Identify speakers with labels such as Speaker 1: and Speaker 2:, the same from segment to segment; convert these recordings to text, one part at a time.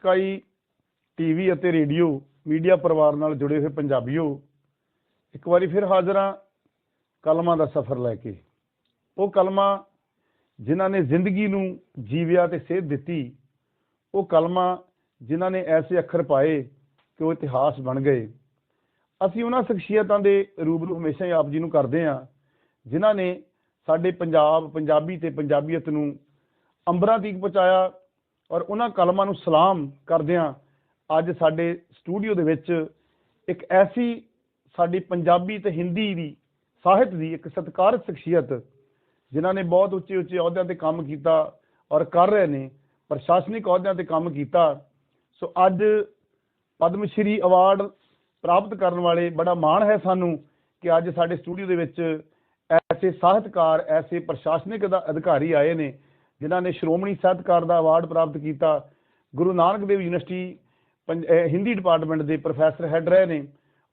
Speaker 1: Sky TV ਅਤੇ radio media ਪਰਿਵਾਰ ਨਾਲ ਜੁੜੇ ਹੋਏ ਪੰਜਾਬੀਓ, ਇੱਕ ਵਾਰੀ ਫਿਰ ਹਾਜ਼ਰ ਹਾਂ ਕਲਮਾਂ ਦਾ ਸਫ਼ਰ ਲੈ ਕੇ। ਉਹ ਕਲਮਾਂ ਜਿਨ੍ਹਾਂ ਨੇ ਜ਼ਿੰਦਗੀ ਨੂੰ ਜੀਵਿਆ ਤੇ ਸੇਧ ਦਿੱਤੀ, ਉਹ ਕਲਮਾਂ ਜਿਨ੍ਹਾਂ ਨੇ ਐਸੇ ਅੱਖਰ ਪਾਏ ਕਿ ਉਹ ਇਤਿਹਾਸ ਬਣ ਗਏ। ਅਸੀਂ ਉਹਨਾਂ ਸ਼ਖਸੀਅਤਾਂ ਦੇ ਰੂਬਰੂ ਹਮੇਸ਼ਾ ਹੀ ਆਪ ਜੀ ਨੂੰ ਕਰਦੇ ਹਾਂ, ਜਿਨ੍ਹਾਂ ਨੇ ਸਾਡੇ ਪੰਜਾਬ, ਪੰਜਾਬੀ ਤੇ ਪੰਜਾਬੀਅਤ ਨੂੰ ਅੰਬਰਾਂ ਤੀਕ ਪਹੁੰਚਾਇਆ ਔਰ ਉਹਨਾਂ ਕਲਮਾਂ ਨੂੰ ਸਲਾਮ ਕਰਦਿਆਂ ਅੱਜ ਸਾਡੇ ਸਟੂਡੀਓ ਦੇ ਵਿੱਚ ਇੱਕ ਐਸੀ ਸਾਡੀ ਪੰਜਾਬੀ ਤੇ ਹਿੰਦੀ ਦੀ ਸਾਹਿਤ ਦੀ ਇੱਕ ਸਤਿਕਾਰਤ ਸ਼ਖਸੀਅਤ, ਜਿਨ੍ਹਾਂ ਨੇ ਬਹੁਤ ਉੱਚੇ ਉੱਚੇ ਅਹੁਦਿਆਂ ਤੇ ਕੰਮ ਕੀਤਾ ਔਰ ਕਰ ਰਹੇ ਨੇ, ਪ੍ਰਸ਼ਾਸਨਿਕ ਅਹੁਦਿਆਂ ਤੇ ਕੰਮ ਕੀਤਾ, ਸੋ ਅੱਜ ਪਦਮ ਸ਼੍ਰੀ ਅਵਾਰਡ ਪ੍ਰਾਪਤ ਕਰਨ ਵਾਲੇ ਬੜਾ ਮਾਣ ਹੈ ਸਾਨੂੰ ਕਿ ਅੱਜ ਸਾਡੇ ਸਟੂਡੀਓ ਦੇ ਵਿੱਚ ਐਸੇ ਸਾਹਿਤਕਾਰ, ਐਸੇ ਪ੍ਰਸ਼ਾਸਨਿਕ ਅਧਾ- ਅਧਿਕਾਰੀ ਆਏ ਨੇ ਜਿਨ੍ਹਾਂ ਨੇ ਸ਼੍ਰੋਮਣੀ ਸਾਹਿਤਕਾਰ ਦਾ ਅਵਾਰਡ ਪ੍ਰਾਪਤ ਕੀਤਾ। ਗੁਰੂ ਨਾਨਕ ਦੇਵ ਯੂਨੀਵਰਸਿਟੀ ਪੰਜ- ਹਿੰਦੀ ਡਿਪਾਰਟਮੈਂਟ ਦੇ ਪ੍ਰੋਫੈਸਰ ਹੈਡ ਰਹੇ ਨੇ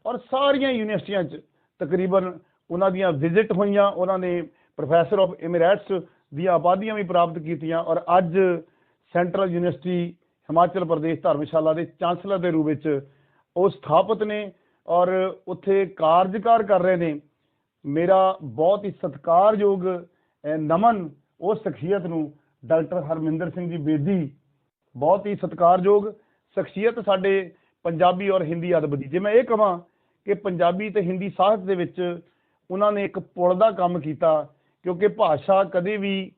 Speaker 1: ਔਰ ਸਾਰੀਆਂ ਯੂਨੀਵਰਸਿਟੀਆਂ 'ਚ ਤਕਰੀਬਨ ਉਹਨਾਂ ਦੀਆਂ ਵਿਜ਼ਿਟ ਹੋਈਆਂ। ਉਹਨਾਂ ਨੇ ਪ੍ਰੋਫੈਸਰ ਆਫ ਐਮਿਰੇਟਸ ਦੀਆਂ ਉਪਾਧੀਆਂ ਵੀ ਪ੍ਰਾਪਤ ਕੀਤੀਆਂ ਔਰ ਅੱਜ ਸੈਂਟਰਲ ਯੂਨੀਵਰਸਿਟੀ ਹਿਮਾਚਲ ਪ੍ਰਦੇਸ਼ ਧਰਮਸ਼ਾਲਾ ਦੇ ਚਾਂਸਲਰ ਦੇ ਰੂਪ ਵਿੱਚ ਉਹ ਸਥਾਪਿਤ ਨੇ ਔਰ ਉੱਥੇ ਕਾਰਜਕਾਰ ਕਰ ਰਹੇ ਨੇ। ਮੇਰਾ ਬਹੁਤ ਹੀ ਸਤਿਕਾਰਯੋਗ ਨਮਨ ਉਸ ਸ਼ਖਸੀਅਤ ਨੂੰ ਡਾਕਟਰ ਹਰਮਿੰਦਰ ਸਿੰਘ ਜੀ ਬੇਦੀ, ਬਹੁਤ ਹੀ ਸਤਿਕਾਰਯੋਗ ਸ਼ਖਸੀਅਤ ਸਾਡੇ ਪੰਜਾਬੀ ਔਰ ਹਿੰਦੀ ਅਦਬ ਦੀ। ਜੇ ਮੈਂ ਇਹ ਕਹਾਂ ਕਿ ਪੰਜਾਬੀ ਤੇ ਹਿੰਦੀ ਸਾਹਿਤ ਦੇ ਵਿੱਚ ਉਹਨਾਂ ਨੇ ਇੱਕ ਪੁਲ ਦਾ ਕੰਮ ਕੀਤਾ, ਕਿਉਂਕਿ ਭਾਸ਼ਾ ਕਦੇ ਵੀ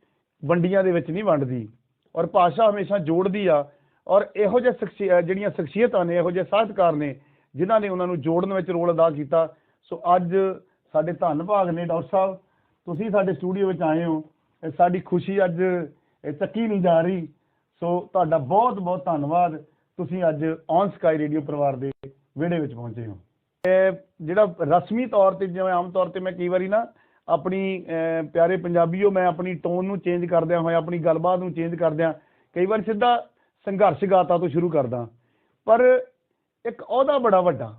Speaker 1: ਵੰਡੀਆਂ ਦੇ ਵਿੱਚ ਨਹੀਂ ਵੰਡਦੀ ਔਰ ਭਾਸ਼ਾ ਹਮੇਸ਼ਾ ਜੋੜਦੀ ਆ ਔਰ ਇਹੋ ਜਿਹੇ ਸ਼ਖਸੀ ਜਿਹੜੀਆਂ ਸ਼ਖਸੀਅਤਾਂ ਨੇ, ਇਹੋ ਜਿਹੇ ਸਾਹਿਤਕਾਰ ਨੇ, ਜਿਨ੍ਹਾਂ ਨੇ ਉਹਨਾਂ ਨੂੰ ਜੋੜਨ ਵਿੱਚ ਰੋਲ ਅਦਾ ਕੀਤਾ। ਸੋ ਅੱਜ ਸਾਡੇ ਧੰਨ ਭਾਗ ਨੇ ਡਾਕਟਰ ਸਾਹਿਬ, ਤੁਸੀਂ ਸਾਡੇ ਸਟੂਡੀਓ ਵਿੱਚ ਆਏ ਹੋ ਸਾਡੀ ਖੁਸ਼ੀ ਅੱਜ ਚੱਕੀ ਨਹੀਂ ਜਾ ਰਹੀ। ਸੋ ਤੁਹਾਡਾ ਬਹੁਤ ਬਹੁਤ ਧੰਨਵਾਦ। ਤੁਸੀਂ ਅੱਜ ਔਨ ਸਕਾਈ ਰੇਡੀਓ ਪਰਿਵਾਰ ਦੇ ਵਿਹੜੇ ਵਿੱਚ ਪਹੁੰਚੇ ਹੋ। ਇਹ ਜਿਹੜਾ ਰਸਮੀ ਤੌਰ ਤੇ ਜਿਵੇਂ ਆਮ ਤੌਰ ਤੇ ਮੈਂ ਕਈ ਵਾਰੀ ਨਾ ਆਪਣੀ ਅਹ, ਪਿਆਰੇ ਪੰਜਾਬੀਓ ਮੈਂ ਆਪਣੀ ਟੋਨ ਨੂੰ ਚੇਂਜ ਕਰਦਿਆਂ ਹੋਇਆ ਆਪਣੀ ਗੱਲਬਾਤ ਨੂੰ ਚੇਂਜ ਕਰਦਿਆਂ ਕਈ ਵਾਰ ਸਿੱਧਾ ਸੰਘਰਸ਼ ਗਾਤਾ ਤੋਂ ਸ਼ੁਰੂ ਕਰਦਾ। ਪਰ ਇੱਕ ਅਹੁਦਾ ਬੜਾ ਵੱਡਾ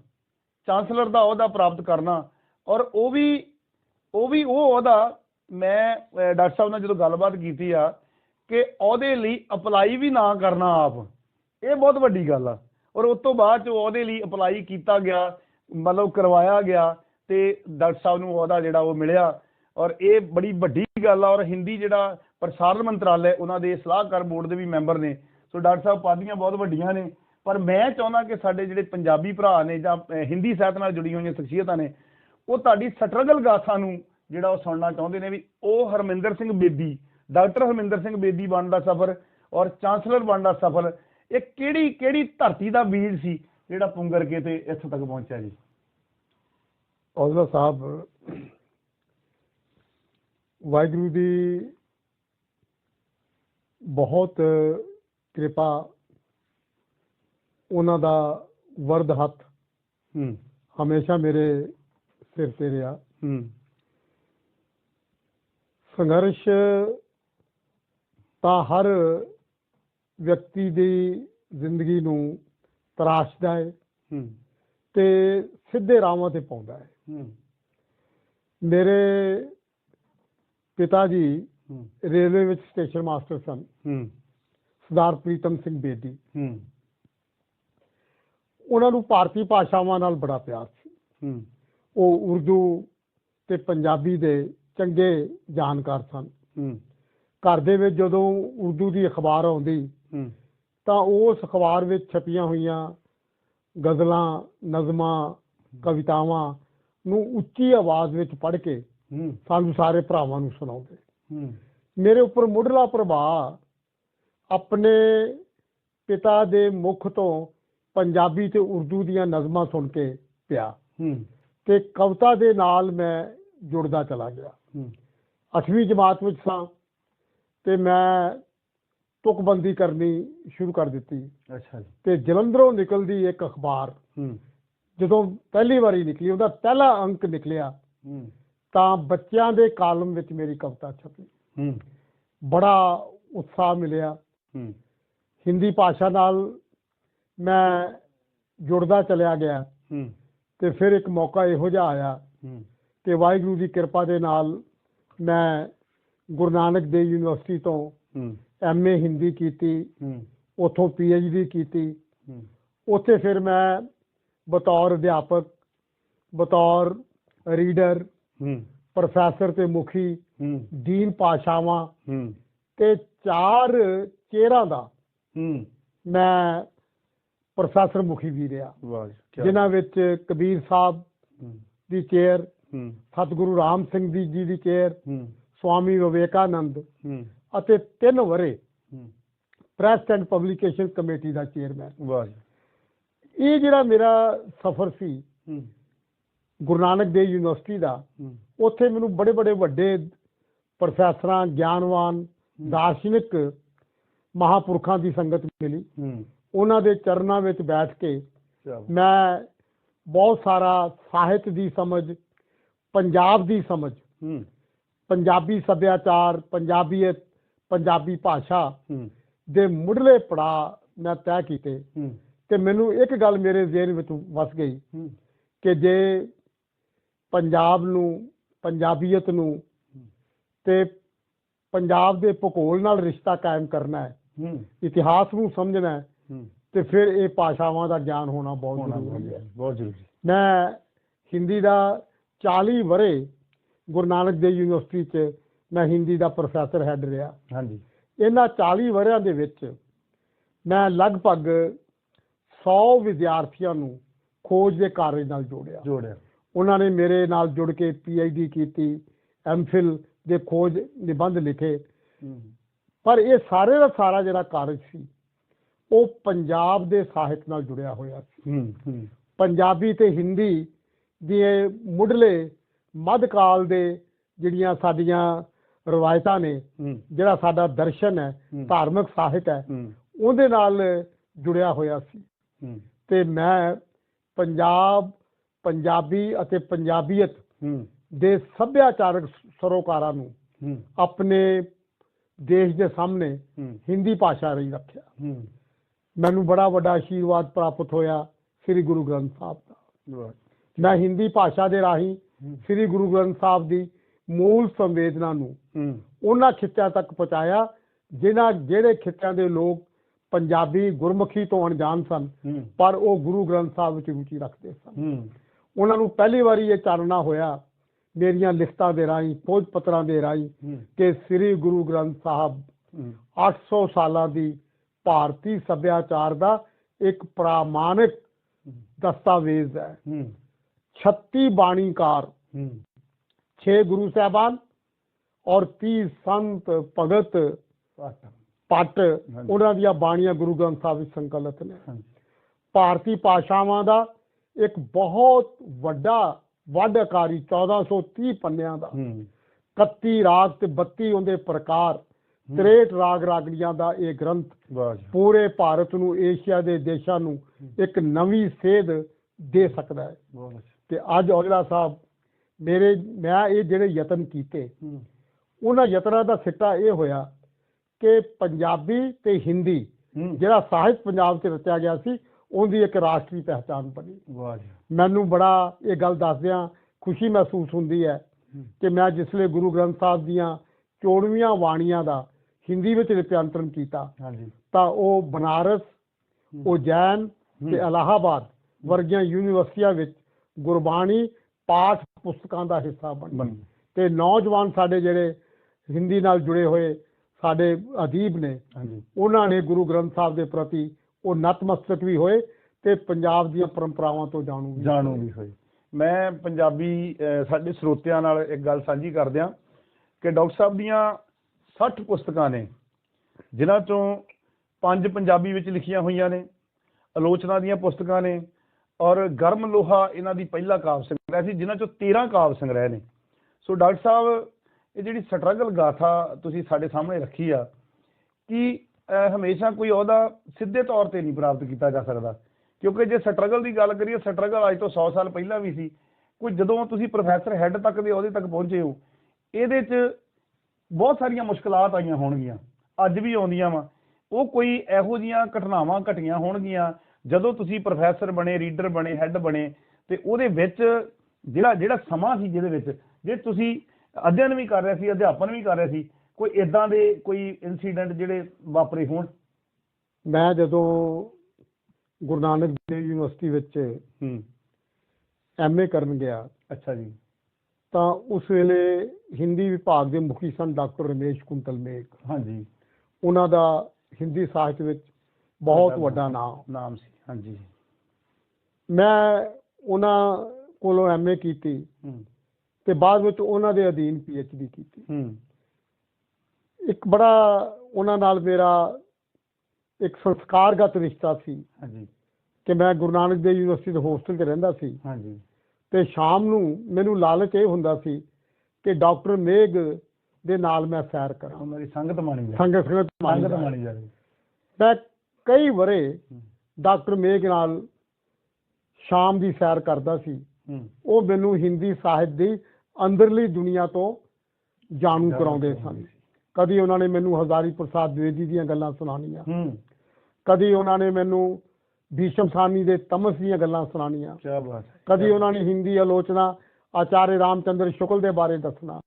Speaker 1: ਚਾਂਸਲਰ ਦਾ ਅਹੁਦਾ ਪ੍ਰਾਪਤ ਕਰਨਾ ਔਰ ਉਹ ਵੀ ਉਹ ਵੀ ਉਹ ਅਹੁਦਾ ਮੈਂ ਡਾਕਟਰ ਸਾਹਿਬ ਨਾਲ ਜਦੋਂ ਗੱਲਬਾਤ ਕੀਤੀ ਆ ਕਿ ਉਹਦੇ ਲਈ ਅਪਲਾਈ ਵੀ ਨਾ ਕਰਨਾ ਆਪ। ਇਹ ਬਹੁਤ ਵੱਡੀ ਗੱਲ ਆ। ਔਰ ਉਸ ਤੋਂ ਬਾਅਦ ਚ ਉਹਦੇ ਲਈ ਅਪਲਾਈ ਕੀਤਾ ਗਿਆ, ਮਤਲਬ ਕਰਵਾਇਆ ਗਿਆ ਤੇ ਡਾਕਟਰ ਸਾਹਿਬ ਨੂੰ ਉਹਦਾ ਜਿਹੜਾ ਉਹ ਮਿਲਿਆ। ਔਰ ਇਹ ਬੜੀ ਵੱਡੀ ਗੱਲ ਆ ਔਰ ਹਿੰਦੀ ਜਿਹੜਾ ਪ੍ਰਸਾਰਣ ਮੰਤਰਾਲੇ, ਉਹਨਾਂ ਦੇ ਸਲਾਹਕਾਰ ਬੋਰਡ ਦੇ ਵੀ ਮੈਂਬਰ ਨੇ। ਸੋ ਡਾਕਟਰ ਸਾਹਿਬ ਪਾਦੀਆਂ ਬਹੁਤ ਵੱਡੀਆਂ ਨੇ। ਪਰ ਮੈਂ ਚਾਹੁੰਦਾ ਕਿ ਸਾਡੇ ਜਿਹੜੇ ਪੰਜਾਬੀ ਭਰਾ ਨੇ ਜਾਂ ਹਿੰਦੀ ਸਾਹਿਤ ਨਾਲ ਜੁੜੀ ਹੋਈਆਂ ਸ਼ਖਸੀਅਤਾਂ ਨੇ, ਉਹ ਤੁਹਾਡੀ ਸਟਰਗਲ ਗਾਥਾ ਨੂੰ ਜਿਹੜਾ ਉਹ ਸੁਣਨਾ ਚਾਹੁੰਦੇ ਨੇ ਵੀ ਉਹ ਹਰਮਿੰਦਰ ਸਿੰਘ ਬੇਦੀ ਡਾਕਟਰ ਹਰਮਿੰਦਰ ਸਿੰਘ ਬੇਦੀ ਬਣਨ ਦਾ ਸਫ਼ਰ ਔਰ ਚਾਂਸਲਰ ਬਣਨ ਦਾ ਸਫ਼ਰ ਇਹ ਕਿਹੜੀ ਕਿਹੜੀ ਧਰਤੀ ਦਾ ਬੀਜ ਸੀ ਜਿਹੜਾ ਪੁੰਗਰ ਕੇ ਤੇ ਇੱਥੋਂ ਤੱਕ ਪਹੁੰਚਿਆ ਜੀ?
Speaker 2: ਔਜਲਾ ਸਾਹਿਬ ਵਾਹਿਗੁਰੂ ਦੀ ਬਹੁਤ ਕਿਰਪਾ ਉਹਨਾਂ ਦਾ ਵਰਦ ਹੱਥ
Speaker 1: ਹੂੰ।
Speaker 2: ਹਮੇਸ਼ਾ ਮੇਰੇ ਸਿਰ ਤੇ ਰਿਹਾ।
Speaker 1: ਹੂੰ।
Speaker 2: ਸੰਘਰਸ਼ ਤਾਂ ਹਰ ਵਿਅਕਤੀ ਦੀ ਜ਼ਿੰਦਗੀ ਨੂੰ ਤਰਾਸ਼ਦਾ ਹੈ ਤੇ ਸਿੱਧੇ ਰਾਹਾਂ ਤੇ ਪਾਉਂਦਾ ਹੈ। ਮੇਰੇ ਪਿਤਾ ਜੀ ਰੇਲਵੇ ਵਿੱਚ ਸਟੇਸ਼ਨ ਮਾਸਟਰ ਸਨ। ਸਰਦਾਰ ਪ੍ਰੀਤਮ ਸਿੰਘ ਬੇਦੀ। ਉਹਨਾਂ ਨੂੰ ਭਾਰਤੀ ਭਾਸ਼ਾਵਾਂ ਨਾਲ ਬੜਾ ਪਿਆਰ ਸੀ। ਉਹ ਉਰਦੂ ਤੇ ਪੰਜਾਬੀ ਦੇ ਚੰਗੇ ਜਾਣਕਾਰ ਸਨ।
Speaker 1: ਹੂੰ।
Speaker 2: ਘਰ ਦੇ ਵਿੱਚ ਜਦੋਂ ਉਰਦੂ ਦੀ ਅਖਬਾਰ ਆਉਂਦੀ ਤਾਂ ਉਸ ਅਖਬਾਰ ਵਿੱਚ ਛਪੀਆਂ ਹੋਈਆਂ ਗਜ਼ਲਾਂ ਨਜ਼ਮਾਂ ਕਵਿਤਾਵਾਂ ਨੂੰ ਉੱਚੀ ਆਵਾਜ਼ ਵਿੱਚ ਪੜ੍ਹ ਕੇ ਸਾਨੂੰ ਸਾਰੇ ਭਰਾਵਾਂ ਨੂੰ ਸੁਣਾਉਂਦੇ। ਮੇਰੇ ਉੱਪਰ ਮੁੱਢਲਾ ਪ੍ਰਭਾਵ ਆਪਣੇ ਪਿਤਾ ਦੇ ਮੁਖ ਤੋਂ ਪੰਜਾਬੀ ਤੇ ਉਰਦੂ ਦੀਆਂ ਨਜ਼ਮਾਂ ਸੁਣ ਕੇ ਪਿਆ ਤੇ ਕਵਿਤਾ ਦੇ ਨਾਲ ਮੈਂ ਜੁੜਦਾ ਚਲਾ ਗਿਆ।
Speaker 1: ਹੂੰ।
Speaker 2: 8ਵੀਂ ਜਮਾਤ ਵਿੱਚ ਸਾਂ। ਤੇ ਮੈਂ ਤੁਕਬੰਦੀ ਕਰਨੀ ਸ਼ੁਰੂ ਕਰ ਦਿੱਤੀ।
Speaker 1: ਅੱਛਾ ਜੀ।
Speaker 2: ਤੇ ਜਲੰਧਰੋਂ ਨਿਕਲਦੀ ਇੱਕ ਅਖਬਾਰ।
Speaker 1: ਹੂੰ।
Speaker 2: ਜਦੋਂ ਪਹਿਲੀ ਵਾਰੀ ਨਿਕਲੀ ਉਹਦਾ ਪਹਿਲਾ ਅੰਕ ਨਿਕਲਿਆ
Speaker 1: ਹੂੰ।
Speaker 2: ਤਾਂ ਬੱਚਿਆਂ ਦੇ ਕਾਲਮ ਵਿੱਚ ਮੇਰੀ ਕਵਿਤਾ ਛਪੀ।
Speaker 1: ਹੂੰ।
Speaker 2: ਬੜਾ ਉਤਸ਼ਾਹ ਮਿਲਿਆ।
Speaker 1: ਹੂੰ।
Speaker 2: ਹਿੰਦੀ ਭਾਸ਼ਾ ਨਾਲ ਮੈਂ ਜੁੜਦਾ ਚਲਿਆ ਗਿਆ।
Speaker 1: ਹੂੰ।
Speaker 2: ਤੇ ਫਿਰ ਇੱਕ ਮੌਕਾ ਇਹੋ ਜਿਹਾ ਆਇਆ
Speaker 1: ਹੂੰ।
Speaker 2: ਕਿ ਵਾਹਿਗੁਰੂ ਦੀ ਕਿਰਪਾ ਦੇ ਨਾਲ ਮੈਂ ਗੁਰੂ ਨਾਨਕ ਦੇਵ ਯੂਨੀਵਰਸਿਟੀ ਤੋਂ
Speaker 1: ਹੂੰ।
Speaker 2: ਐਮਏ ਹਿੰਦੀ ਕੀਤੀ ਉੱਥੋਂ ਡੀ ਕੀਤੀ। ਉੱਥੇ ਫਿਰ ਮੈਂ ਬਤੌਰ ਅਧਿਆਪਕ ਬਤੌਰ ਰੀਡਰ ਪ੍ਰੋਫੈਸਰ ਤੇ ਮੁਖੀ ਦੀਨ ਭਾਸ਼ਾਵਾਂ
Speaker 1: ਹੂੰ।
Speaker 2: ਤੇ ਚਾਰ ਚੇਅਰਾਂ ਦਾ ਮੈਂ ਪ੍ਰੋਫੈਸਰ ਮੁਖੀ ਵੀ ਰਿਹਾ। ਜਿਨ੍ਹਾਂ ਵਿੱਚ ਕਬੀਰ ਸਾਹਿਬ ਦੀ ਚੇਅਰ ਸਤਿਗੁਰੂ ਰਾਮ ਸਿੰਘ ਜੀ ਦੀ ਚੇਅਰ ਸਵਾਮੀ ਵਿਵੇਕਾਨੰਦ ਅਤੇ ਤਿੰਨ ਵਰੇ
Speaker 1: ਹੂੰ।
Speaker 2: ਪ੍ਰੈਸ ਐਂਡ ਪਬਲਿਕੇਸ਼ਨ ਕਮੇਟੀ ਦਾ ਚੇਅਰਮੈਨ।
Speaker 1: ਵਾਹ ਜੀ।
Speaker 2: ਇਹ ਜਿਹੜਾ ਮੇਰਾ ਸਫ਼ਰ ਸੀ ਗੁਰੂ ਨਾਨਕ ਦੇਵ ਯੂਨੀਵਰਸਿਟੀ ਦਾ ਉੱਥੇ ਮੈਨੂੰ ਬੜੇ ਬੜੇ ਵੱਡੇ ਪ੍ਰੋਫੈਸਰਾਂ ਗਿਆਨਵਾਨ ਦਾਰਸ਼ਨਿਕ ਮਹਾਪੁਰਖਾਂ ਦੀ ਸੰਗਤ ਮਿਲੀ। ਉਹਨਾਂ ਦੇ ਚਰਨਾਂ ਵਿੱਚ ਬੈਠ ਕੇ। ਮੈਂ ਬਹੁਤ ਸਾਰਾ ਸਾਹਿਤ ਦੀ ਸਮਝ ਪੰਜਾਬ ਦੀ ਸਮਝ ਪੰਜਾਬੀ ਸੱਭਿਆਚਾਰ ਪੰਜਾਬੀਅਤ ਪੰਜਾਬੀ ਭਾਸ਼ਾ ਦੇ ਮੁੱਢਲੇ ਪੜਾਅ ਮੈਂ ਤੈਅ ਕੀਤੇ ਤੇ ਮੈਨੂੰ ਇੱਕ ਗੱਲ ਮੇਰੇ ਜ਼ਿਹਨ ਵਿੱਚ ਵਸ ਗਈ ਕਿ ਜੇ ਪੰਜਾਬ ਨੂੰ ਪੰਜਾਬੀਅਤ ਨੂੰ ਤੇ ਪੰਜਾਬ ਦੇ ਭੂਗੋਲ ਨਾਲ ਰਿਸ਼ਤਾ ਕਾਇਮ ਕਰਨਾ ਹੈ ਇਤਿਹਾਸ ਨੂੰ ਸਮਝਣਾ ਹੈ ਤੇ ਫਿਰ ਇਹ ਭਾਸ਼ਾਵਾਂ ਦਾ ਗਿਆਨ ਹੋਣਾ ਬਹੁਤ ਜ਼ਰੂਰੀ ਹੈ।
Speaker 1: ਬਹੁਤ ਜ਼ਰੂਰੀ।
Speaker 2: ਮੈਂ ਹਿੰਦੀ ਦਾ 40 ਵਰੇ ਗੁਰੂ ਨਾਨਕ ਦੇਵ ਯੂਨੀਵਰਸਿਟੀ 'ਚ ਮੈਂ ਹਿੰਦੀ ਦਾ ਪ੍ਰੋਫੈਸਰ ਹੈਡ ਰਿਹਾ।
Speaker 1: ਹਾਂਜੀ।
Speaker 2: ਇਹਨਾਂ 40 ਵਰਿਆਂ ਦੇ ਵਿੱਚ ਮੈਂ ਲਗਭਗ 100 ਵਿਦਿਆਰਥੀਆਂ ਨੂੰ ਖੋਜ ਦੇ ਕਾਰਜ ਨਾਲ ਜੋੜਿਆ।
Speaker 1: ਜੋੜਿਆ।
Speaker 2: ਉਹਨਾਂ ਨੇ ਮੇਰੇ ਨਾਲ ਜੁੜ ਕੇ ਡੀ ਕੀਤੀ ਐਮਫਿਲ ਦੇ ਖੋਜ ਨਿਬੰਧ ਲਿਖੇ। ਪਰ ਇਹ ਸਾਰੇ ਦਾ ਸਾਰਾ ਜਿਹੜਾ ਕਾਰਜ ਸੀ ਉਹ ਪੰਜਾਬ ਦੇ ਸਾਹਿਤ ਨਾਲ ਜੁੜਿਆ ਹੋਇਆ ਸੀ। ਪੰਜਾਬੀ ਤੇ ਹਿੰਦੀ ਦੇ ਮੁੱਢਲੇ ਮੱਧਕਾਲ ਦੇ ਜਿਹੜੀਆਂ ਸਾਡੀਆਂ ਰਵਾਇਤਾਂ ਨੇ ਜਿਹੜਾ ਸਾਡਾ ਦਰਸ਼ਨ ਹੈ। ਧਾਰਮਿਕ ਸਾਹਿਤ ਹੈ ਉਹਦੇ ਨਾਲ ਜੁੜਿਆ ਹੋਇਆ ਸੀ। ਤੇ ਮੈਂ ਪੰਜਾਬ ਪੰਜਾਬੀ ਅਤੇ ਪੰਜਾਬੀਅਤ ਦੇ ਸੱਭਿਆਚਾਰਕ ਸਰੋਕਾਰਾਂ ਨੂੰ ਆਪਣੇ ਦੇਸ਼ ਦੇ ਸਾਹਮਣੇ ਹਿੰਦੀ ਭਾਸ਼ਾ ਰਹੀ ਰੱਖਿਆ। ਮੈਨੂੰ ਬੜਾ ਵੱਡਾ ਆਸ਼ੀਰਵਾਦ ਪ੍ਰਾਪਤ ਹੋਇਆ ਸ੍ਰੀ ਗੁਰੂ ਗ੍ਰੰਥ ਸਾਹਿਬ ਦਾ। ਮੈਂ ਹਿੰਦੀ ਭਾਸ਼ਾ ਦੇ ਰਾਹੀਂ ਸ੍ਰੀ ਗੁਰੂ ਗ੍ਰੰਥ ਸਾਹਿਬ ਦੀ ਮੂਲ ਸੰਵੇਦਨਾ ਨੂੰ ਉਹਨਾਂ ਖਿੱਤਿਆਂ ਤੱਕ ਪਹੁੰਚਾਇਆ ਜਿਨ੍ਹਾਂ ਜਿਹੜੇ ਖਿੱਤਿਆਂ ਦੇ ਲੋਕ ਪੰਜਾਬੀ ਗੁਰਮੁਖੀ ਤੋਂ ਅਣਜਾਣ ਸਨ ਪਰ ਉਹ ਗੁਰੂ ਗ੍ਰੰਥ ਸਾਹਿਬ ਵਿੱਚ ਰੁਚੀ ਰੱਖਦੇ ਸਨ। ਉਹਨਾਂ ਨੂੰ ਪਹਿਲੀ ਵਾਰੀ ਇਹ ਚਾਨਣਾ ਹੋਇਆ ਮੇਰੀਆਂ ਲਿਖਤਾਂ ਦੇ ਰਾਹੀਂ ਖੋਜ ਪੱਤਰਾਂ ਦੇ ਰਾਹੀਂ ਕਿ ਸ੍ਰੀ ਗੁਰੂ ਗ੍ਰੰਥ ਸਾਹਿਬ
Speaker 1: ਹੂੰ।
Speaker 2: 800 ਸਾਲਾਂ ਦੀ ਭਾਰਤੀ ਸੱਭਿਆਚਾਰ ਦਾ ਇੱਕ ਪ੍ਰਾਮਾਣਿਕ ਦਸਤਾਵੇਜ਼ ਹੂੰ। 36 ਬਾਣੀਕਾਰ
Speaker 1: ਹੂੰ
Speaker 2: 6 ਗੁਰੂ ਸਾਹਿਬਾਨ ਔਰ 30 ਸੰਤ ਭਗਤ ਪਟ ਉਹਨਾਂ ਦੀਆਂ ਬਾਣੀਆਂ ਗੁਰੂ ਗ੍ਰੰਥ ਸਾਹਿਬ ਵਿੱਚ ਸੰਕਲਿਤ ਨੇ ਭਾਰਤੀ ਭਾਸ਼ਾਵਾਂ ਦਾ ਇੱਕ ਬਹੁਤ ਵੱਡਾ ਆਕਾਰੀ 1430 ਪੰਨਿਆਂ ਦਾ
Speaker 1: ਹੂੰ
Speaker 2: 31 ਰਾਗ ਤੇ 32 ਉਹਦੇ ਪ੍ਰਕਾਰ 63 ਰਾਗ ਰਾਗੜੀਆਂ ਦਾ ਇਹ ਗ੍ਰੰਥ ਪੂਰੇ ਭਾਰਤ ਨੂੰ ਏਸ਼ੀਆ ਦੇ ਦੇਸ਼ਾਂ ਨੂੰ ਇੱਕ ਨਵੀਂ ਸੇਧ ਦੇ ਸਕਦਾ ਹੈ ਤੇ ਅੱਜ ਔਜਲਾ ਸਾਹਿਬ ਮੇਰੇ ਮੈਂ ਇਹ ਜਿਹੜੇ ਯਤਨ ਕੀਤੇ ਉਹਨਾਂ ਯਤਨਾਂ ਦਾ ਸਿੱਟਾ ਇਹ ਹੋਇਆ ਕਿ ਪੰਜਾਬੀ ਤੇ ਹਿੰਦੀ ਜਿਹੜਾ ਸਾਹਿਤ ਪੰਜਾਬ 'ਚ ਰਚਿਆ ਗਿਆ ਸੀ ਉਹਦੀ ਇੱਕ ਰਾਸ਼ਟਰੀ ਪਹਿਚਾਣ ਬਣੀ।
Speaker 1: ਵਾਹ ਜੀ।
Speaker 2: ਮੈਨੂੰ ਬੜਾ ਇਹ ਗੱਲ ਦੱਸਦਿਆਂ ਖੁਸ਼ੀ ਮਹਿਸੂਸ ਹੁੰਦੀ ਹੈ। ਕਿ ਮੈਂ ਜਿਸਲੇ ਗੁਰੂ ਗ੍ਰੰਥ ਸਾਹਿਬ ਦੀਆਂ 24ਵੀਆਂ ਬਾਣੀਆਂ ਦਾ ਹਿੰਦੀ ਵਿੱਚ ਲਿਪਿਆਂਤਰਨ ਕੀਤਾ
Speaker 1: ਹਾਂਜੀ
Speaker 2: ਤਾਂ ਉਹ ਬਨਾਰਸ ਉਜੈਨ ਤੇ ਇਲਾਹਾਬਾਦ ਵਰਗੀਆਂ ਯੂਨੀਵਰਸਿਟੀਆਂ ਵਿੱਚ ਗੁਰਬਾਣੀ ਪਾਠ ਪੁਸਤਕਾਂ ਦਾ ਹਿੱਸਾ ਬਣੀ ਤੇ ਨੌਜਵਾਨ ਸਾਡੇ ਜਿਹੜੇ ਹਿੰਦੀ ਨਾਲ ਜੁੜੇ ਹੋਏ ਸਾਡੇ ਅਦੀਬ ਨੇ
Speaker 1: ਹਾਂਜੀ।
Speaker 2: ਉਹਨਾਂ ਨੇ ਗੁਰੂ ਗ੍ਰੰਥ ਸਾਹਿਬ ਦੇ ਪ੍ਰਤੀ ਉਹ ਨਤਮਸਤਕ ਵੀ ਹੋਏ ਤੇ ਪੰਜਾਬ ਦੀਆਂ ਪਰੰਪਰਾਵਾਂ ਤੋਂ ਜਾਣੂ
Speaker 1: ਜਾਣੂ ਵੀ ਹੋਈ ਮੈਂ ਪੰਜਾਬੀ ਸਾਡੇ ਸਰੋਤਿਆਂ ਨਾਲ ਇੱਕ ਗੱਲ ਸਾਂਝੀ ਕਰਦਿਆਂ ਕਿ ਡਾਕਟਰ ਸਾਹਿਬ ਦੀਆਂ 60 ਪੁਸਤਕਾਂ ਨੇ ਜਿਨ੍ਹਾਂ ਚੋਂ ਪੰਜ ਪੰਜਾਬੀ ਵਿੱਚ ਲਿਖੀਆਂ ਹੋਈਆਂ ਨੇ ਆਲੋਚਨਾ ਦੀਆਂ ਪੁਸਤਕਾਂ ਨੇ ਔਰ ਗਰਮ ਲੋਹਾ ਇਹਨਾਂ ਦੀ ਪਹਿਲਾ ਕਾਵਿ ਸੰਗ੍ਰਹਿ ਸੀ, ਜਿਨ੍ਹਾਂ ਚੋਂ 13 ਕਾਵਿ ਸੰਗ੍ਰਹਿ ਨੇ। ਸੋ ਡਾਕਟਰ ਸਾਹਿਬ, ਇਹ ਜਿਹੜੀ ਸਟਰਗਲ ਗਾਥਾ ਤੁਸੀਂ ਸਾਡੇ ਸਾਹਮਣੇ ਰੱਖੀ ਆ, ਕਿ ਹਮੇਸ਼ਾ ਕੋਈ ਉਹਦਾ ਸਿੱਧੇ ਤੌਰ ਤੇ ਨਹੀਂ ਪ੍ਰਾਪਤ ਕੀਤਾ ਜਾ ਸਕਦਾ? ਕਿਉਂਕਿ ਜੇ ਸਟਰਗਲ ਦੀ ਗੱਲ ਕਰੀਏ, ਸਟਰਗਲ ਅੱਜ ਤੋਂ 100 ਸਾਲ ਪਹਿਲਾਂ ਵੀ ਸੀ। ਕੋਈ ਜਦੋਂ ਤੁਸੀਂ ਪ੍ਰੋਫੈਸਰ ਹੈੱਡ ਤੱਕ ਦੇ ਅਹੁਦੇ ਤੱਕ ਪਹੁੰਚੇ ਹੋ, ਇਹਦੇ 'ਚ ਬਹੁਤ ਸਾਰੀਆਂ ਮੁਸ਼ਕਲਾਂ ਆਈਆਂ ਹੋਣਗੀਆਂ। ਅੱਜ ਵੀ ਆਉਂਦੀਆਂ ਵਾ। ਉਹ ਕੋਈ ਇਹੋ ਜੀਆਂ ਘਟਨਾਵਾਂ ਘਟੀਆਂ ਹੋਣਗੀਆਂ ਜਦੋਂ ਤੁਸੀਂ ਪ੍ਰੋਫੈਸਰ ਬਣੇ ਰੀਡਰ ਬਣੇ ਹੈੱਡ ਬਣੇ ਤੇ ਉਹਦੇ ਵਿੱਚ ਜਿਹੜਾ ਜਿਹੜਾ ਸਮਾਂ ਸੀ ਜਿਹਦੇ ਵਿੱਚ ਜੇ ਤੁਸੀਂ ਅਧਿਐਨ ਵੀ ਕਰ ਰਹੇ ਸੀ ਅਧਿਆਪਨ ਵੀ ਕਰ ਰਹੇ ਸੀ ਕੋਈ ਇਦਾਂ ਦੇ ਕੋਈ ਇਨਸੀਡੈਂਟ ਜਿਹੜੇ ਵਾਪਰੇ ਹੋਣ?
Speaker 2: ਮੈਂ ਜਦੋਂ ਗੁਰੂ ਨਾਨਕ ਦੇਵ ਯੂਨੀਵਰਸਿਟੀ ਵਿੱਚ
Speaker 1: ਹੂੰ।
Speaker 2: ਐਮਏ ਕਰਨ ਗਿਆ
Speaker 1: ਅੱਛਾ ਜੀ।
Speaker 2: ਤਾਂ ਉਸ ਵੇਲੇ ਹਿੰਦੀ ਵਿਭਾਗ ਦੇ ਮੁਖੀ ਸਨ ਡਾਕਟਰ ਰਮੇਸ਼ ਕੁੰਤਲ ਮੇਘ।
Speaker 1: ਹਾਂਜੀ।
Speaker 2: ਉਹਨਾਂ ਦਾ ਹਿੰਦੀ ਸਾਹਿਤ ਵਿੱਚ ਬਹੁਤ
Speaker 1: ਵੱਡਾ
Speaker 2: ਨਾਮ
Speaker 1: ਨਾਮ। ਸੀ। ਹਾਂਜੀ।
Speaker 2: ਮੈਂ ਉਹਨਾਂ ਕੋਲੋਂ ਐਮਏ ਕੀਤੀ
Speaker 1: ਹੂੰ।
Speaker 2: ਤੇ ਬਾਅਦ ਵਿੱਚ ਉਹਨਾਂ ਦੇ ਅਧੀਨ ਪੀਐਚਡੀ ਕੀਤੀ।
Speaker 1: ਹੂੰ।
Speaker 2: ਇੱਕ ਬੜਾ ਉਹਨਾਂ ਨਾਲ ਮੇਰਾ ਇੱਕ ਸੰਸਕਾਰਗਤ ਰਿਸ਼ਤਾ ਸੀ।
Speaker 1: ਹਾਂਜੀ।
Speaker 2: ਕਿ ਮੈਂ ਗੁਰੂ ਨਾਨਕ ਦੇਵ ਯੂਨੀਵਰਸਿਟੀ ਦੇ ਹੋਸਟਲ 'ਚ ਰਹਿੰਦਾ ਸੀ।
Speaker 1: ਹਾਂਜੀ।
Speaker 2: ਤੇ ਸ਼ਾਮ ਨੂੰ ਮੈਨੂੰ ਲਾਲਚ ਇਹ ਹੁੰਦਾ ਸੀ ਕਿ ਡਾਕਟਰ ਮੇਘ ਦੇ ਨਾਲ ਮੈਂ ਸੈਰ ਕਰਾਂ।
Speaker 1: ਦੀ ਸੰਗਤ ਮਾਣੀ ਜਾ
Speaker 2: ਸੰਗਤ ਸੰਗਤ।
Speaker 1: ਮਾਣੀ ਜਾ ਰਹੀ।
Speaker 2: ਮੈਂ ਕਈ ਵਰੇ ਡਾਕਟਰ ਮੇਘ ਨਾਲ ਸ਼ਾਮ ਦੀ ਸੈਰ ਕਰਦਾ ਸੀ। ਉਹ ਮੈਨੂੰ ਹਿੰਦੀ ਸਾਹਿਤ ਦੀ ਅੰਦਰਲੀ ਦੁਨੀਆ ਤੋਂ ਜਾਣੂ ਕਰਾਉਂਦੇ ਸਨ। ਕਦੀ ਉਹਨਾਂ ਨੇ ਮੈਨੂੰ ਹਜ਼ਾਰੀ ਪ੍ਰਸਾਦ ਦਵੇਦੀ ਦੀਆਂ ਗੱਲਾਂ ਸੁਣਾਉਣੀਆਂ। ਕਦੀ ਉਹਨਾਂ ਨੇ ਮੈਨੂੰ ਭੀਸ਼ਮ ਸਾਨੀ ਦੇ ਤਮਸ ਦੀਆਂ ਗੱਲਾਂ ਸੁਣਾਉਣੀਆਂ।
Speaker 1: ਕੀ ਬਾਤ ਹੈ
Speaker 2: ਕਦੀ ਉਹਨਾਂ ਨੇ ਹਿੰਦੀ ਆਲੋਚਨਾ ਆਚਾර්य ਰਾਮਚੰਦਰ ਸ਼ੁਕਲ ਦੇ ਬਾਰੇ ਦੱਸਣਾ।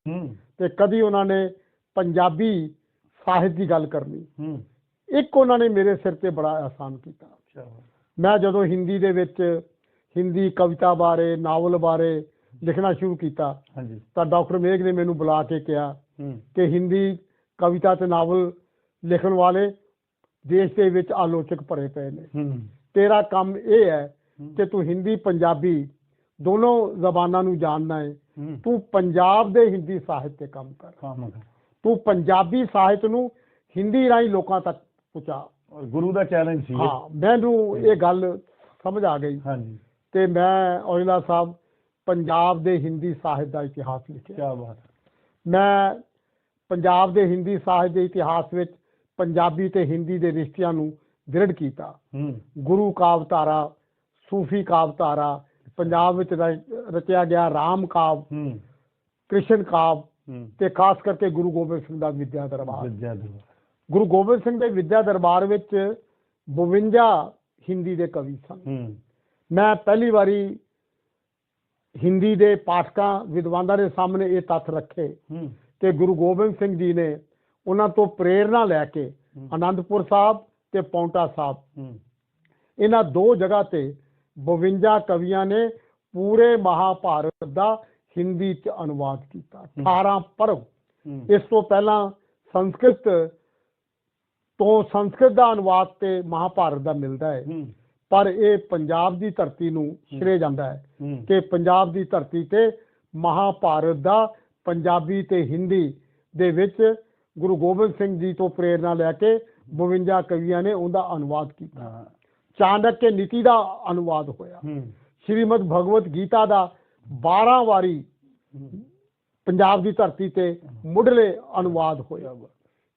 Speaker 2: ਤੇ ਕਦੀ ਉਹਨਾਂ ਨੇ ਪੰਜਾਬੀ ਸਾਹਿਤ ਦੀ ਗੱਲ ਕਰਨੀ। ਇੱਕ ਉਹਨਾਂ ਨੇ ਮੇਰੇ ਸਿਰ ਤੇ ਬੜਾ ਆਸਾਨ ਕੀਤਾ। ਮੈਂ ਜਦੋਂ ਹਿੰਦੀ ਦੇ ਵਿੱਚ ਹਿੰਦੀ ਕਵਿਤਾ ਬਾਰੇ ਨਾਵਲ ਬਾਰੇ ਲਿਖਣਾ ਸ਼ੁਰੂ ਕੀਤਾ
Speaker 1: ਹਾਂਜੀ।
Speaker 2: ਤਾਂ ਡਾਕਟਰ ਮੇਘ ਨੇ ਮੈਨੂੰ ਬੁਲਾ ਕੇ ਕਿਹਾ ਕਿ ਹਿੰਦੀ ਕਵਿਤਾ ਤੇ ਨਾਵਲ ਲਿਖਣ ਵਾਲੇ ਦੇਸ਼ ਦੇ ਵਿੱਚ ਆਲੋਚਕ ਭਰੇ ਪਏ ਨੇ। ਤੇਰਾ ਕੰਮ ਇਹ ਹੈ। ਕਿ ਤੂੰ ਹਿੰਦੀ ਪੰਜਾਬੀ ਦੋਨੋਂ ਜ਼ਬਾਨਾਂ ਨੂੰ ਜਾਣਨਾ ਹੈ। ਤੂੰ ਪੰਜਾਬ ਦੇ ਹਿੰਦੀ ਸਾਹਿਤ ਤੇ ਕੰਮ ਕਰ। ਤੂੰ ਪੰਜਾਬੀ ਸਾਹਿਤ ਨੂੰ ਹਿੰਦੀ ਰਾਹੀਂ ਲੋਕਾਂ ਤੱਕ ਪਹੁੰਚਾ
Speaker 1: ਗੁਰੂ ਦਾ ਚੈਲੰਜ ਸੀ।
Speaker 2: ਹਾਂ ਮੈਨੂੰ ਇਹ ਗੱਲ ਸਮਝ ਆ ਗਈ।
Speaker 1: ਹਾਂਜੀ।
Speaker 2: ਤੇ ਮੈਂ ਔਜਲਾ ਸਾਹਿਬ ਪੰਜਾਬ ਦੇ ਹਿੰਦੀ ਸਾਹਿਤ ਦਾ ਇਤਿਹਾਸ
Speaker 1: ਕੀ
Speaker 2: ਲਿਖਿਆ
Speaker 1: ਬਾਤ। ਹੈ
Speaker 2: ਮੈਂ ਪੰਜਾਬ ਦੇ ਹਿੰਦੀ ਸਾਹਿਤ ਦੇ ਇਤਿਹਾਸ ਵਿੱਚ ਪੰਜਾਬੀ ਤੇ ਹਿੰਦੀ ਦੇ ਰਿਸ਼ਤਿਆਂ ਨੂੰ ਦ੍ਰਿੜ ਕੀਤਾ।
Speaker 1: ਹੂੰ।
Speaker 2: ਗੁਰੂ ਕਾਵਤਾਰਾ ਸੂਫੀ ਕਾਵਤਾਰਾ ਪੰਜਾਬ ਵਿੱਚ ਰਚਿਆ ਗਿਆ ਰਾਮ ਕਾਵ
Speaker 1: ਹੂੰ।
Speaker 2: ਕ੍ਰਿਸ਼ਨ ਕਾਵ ਤੇ ਖਾਸ ਕਰਕੇ ਗੁਰੂ ਗੋਬਿੰਦ ਸਿੰਘ ਦਾ ਵਿਦਿਆ ਦਰਬਾਰ।
Speaker 1: ਵਿਦਿਆ ਦੇ
Speaker 2: ਗੁਰੂ ਗੋਬਿੰਦ ਸਿੰਘ ਦੇ ਵਿਦਿਆ ਦਰਬਾਰ ਵਿੱਚ 52 ਹਿੰਦੀ ਦੇ ਕਵੀ ਸਨ। ਮੈਂ ਪਹਿਲੀ ਵਾਰੀ ਹਿੰਦੀ ਦੇ ਪਾਠਕਾਂ ਵਿਦਵਾਨਾਂ ਦੇ ਸਾਹਮਣੇ ਇਹ ਤੱਥ ਰੱਖੇ ਕਿ ਗੁਰੂ ਗੋਬਿੰਦ ਸਿੰਘ ਜੀ ਨੇ ਉਹਨਾਂ ਤੋਂ ਪ੍ਰੇਰਣਾ ਲੈ ਕੇ। ਆਨੰਦਪੁਰ ਸਾਹਿਬ ਤੇ ਪੌਂਟਾ ਸਾਹਿਬ। ਇਹਨਾਂ ਦੋ ਜਗ੍ਹਾ ਤੇ 52 ਕਵੀਆਂ ਨੇ ਪੂਰੇ ਮਹਾਭਾਰਤ ਦਾ ਹਿੰਦੀ ਚ ਅਨੁਵਾਦ ਕੀਤਾ। 18 ਪਰਵ ਇਸ ਤੋਂ ਪਹਿਲਾਂ ਸੰਸਕ੍ਰਿਤ ਤੋਂ ਸੰਸਕ੍ਰਿਤ ਦਾ ਅਨੁਵਾਦ ਤੇ ਮਹਾਭਾਰਤ ਦਾ ਮਿਲਦਾ ਹੈ। ਪਰ ਇਹ ਪੰਜਾਬ ਦੀ ਧਰਤੀ ਨੂੰ ਸ਼੍ਰੇ ਜਾਂਦਾ ਹੈ ਕਿ ਪੰਜਾਬ ਦੀ ਧਰਤੀ ਤੇ ਮਹਾਭਾਰਤ ਦਾ ਪੰਜਾਬੀ ਤੇ ਹਿੰਦੀ ਦੇ ਵਿੱਚ ਗੁਰੂ ਗੋਬਿੰਦ ਸਿੰਘ ਜੀ ਤੋਂ ਪ੍ਰੇਰਣਾ ਲੈ ਕੇ 52 ਕਵੀਆਂ ਨੇ ਉਹਦਾ ਅਨੁਵਾਦ ਕੀਤਾ। ਚਾਣਕ ਨੀਤੀ ਦਾ ਅਨੁਵਾਦ ਹੋਇਆ। ਸ਼੍ਰੀਮਦ ਭਗਵਤ ਗੀਤਾ ਦਾ 12 ਵਾਰੀ ਪੰਜਾਬ ਦੀ ਧਰਤੀ ਤੇ ਮੁੱਢਲੇ ਅਨੁਵਾਦ ਹੋਇਆ।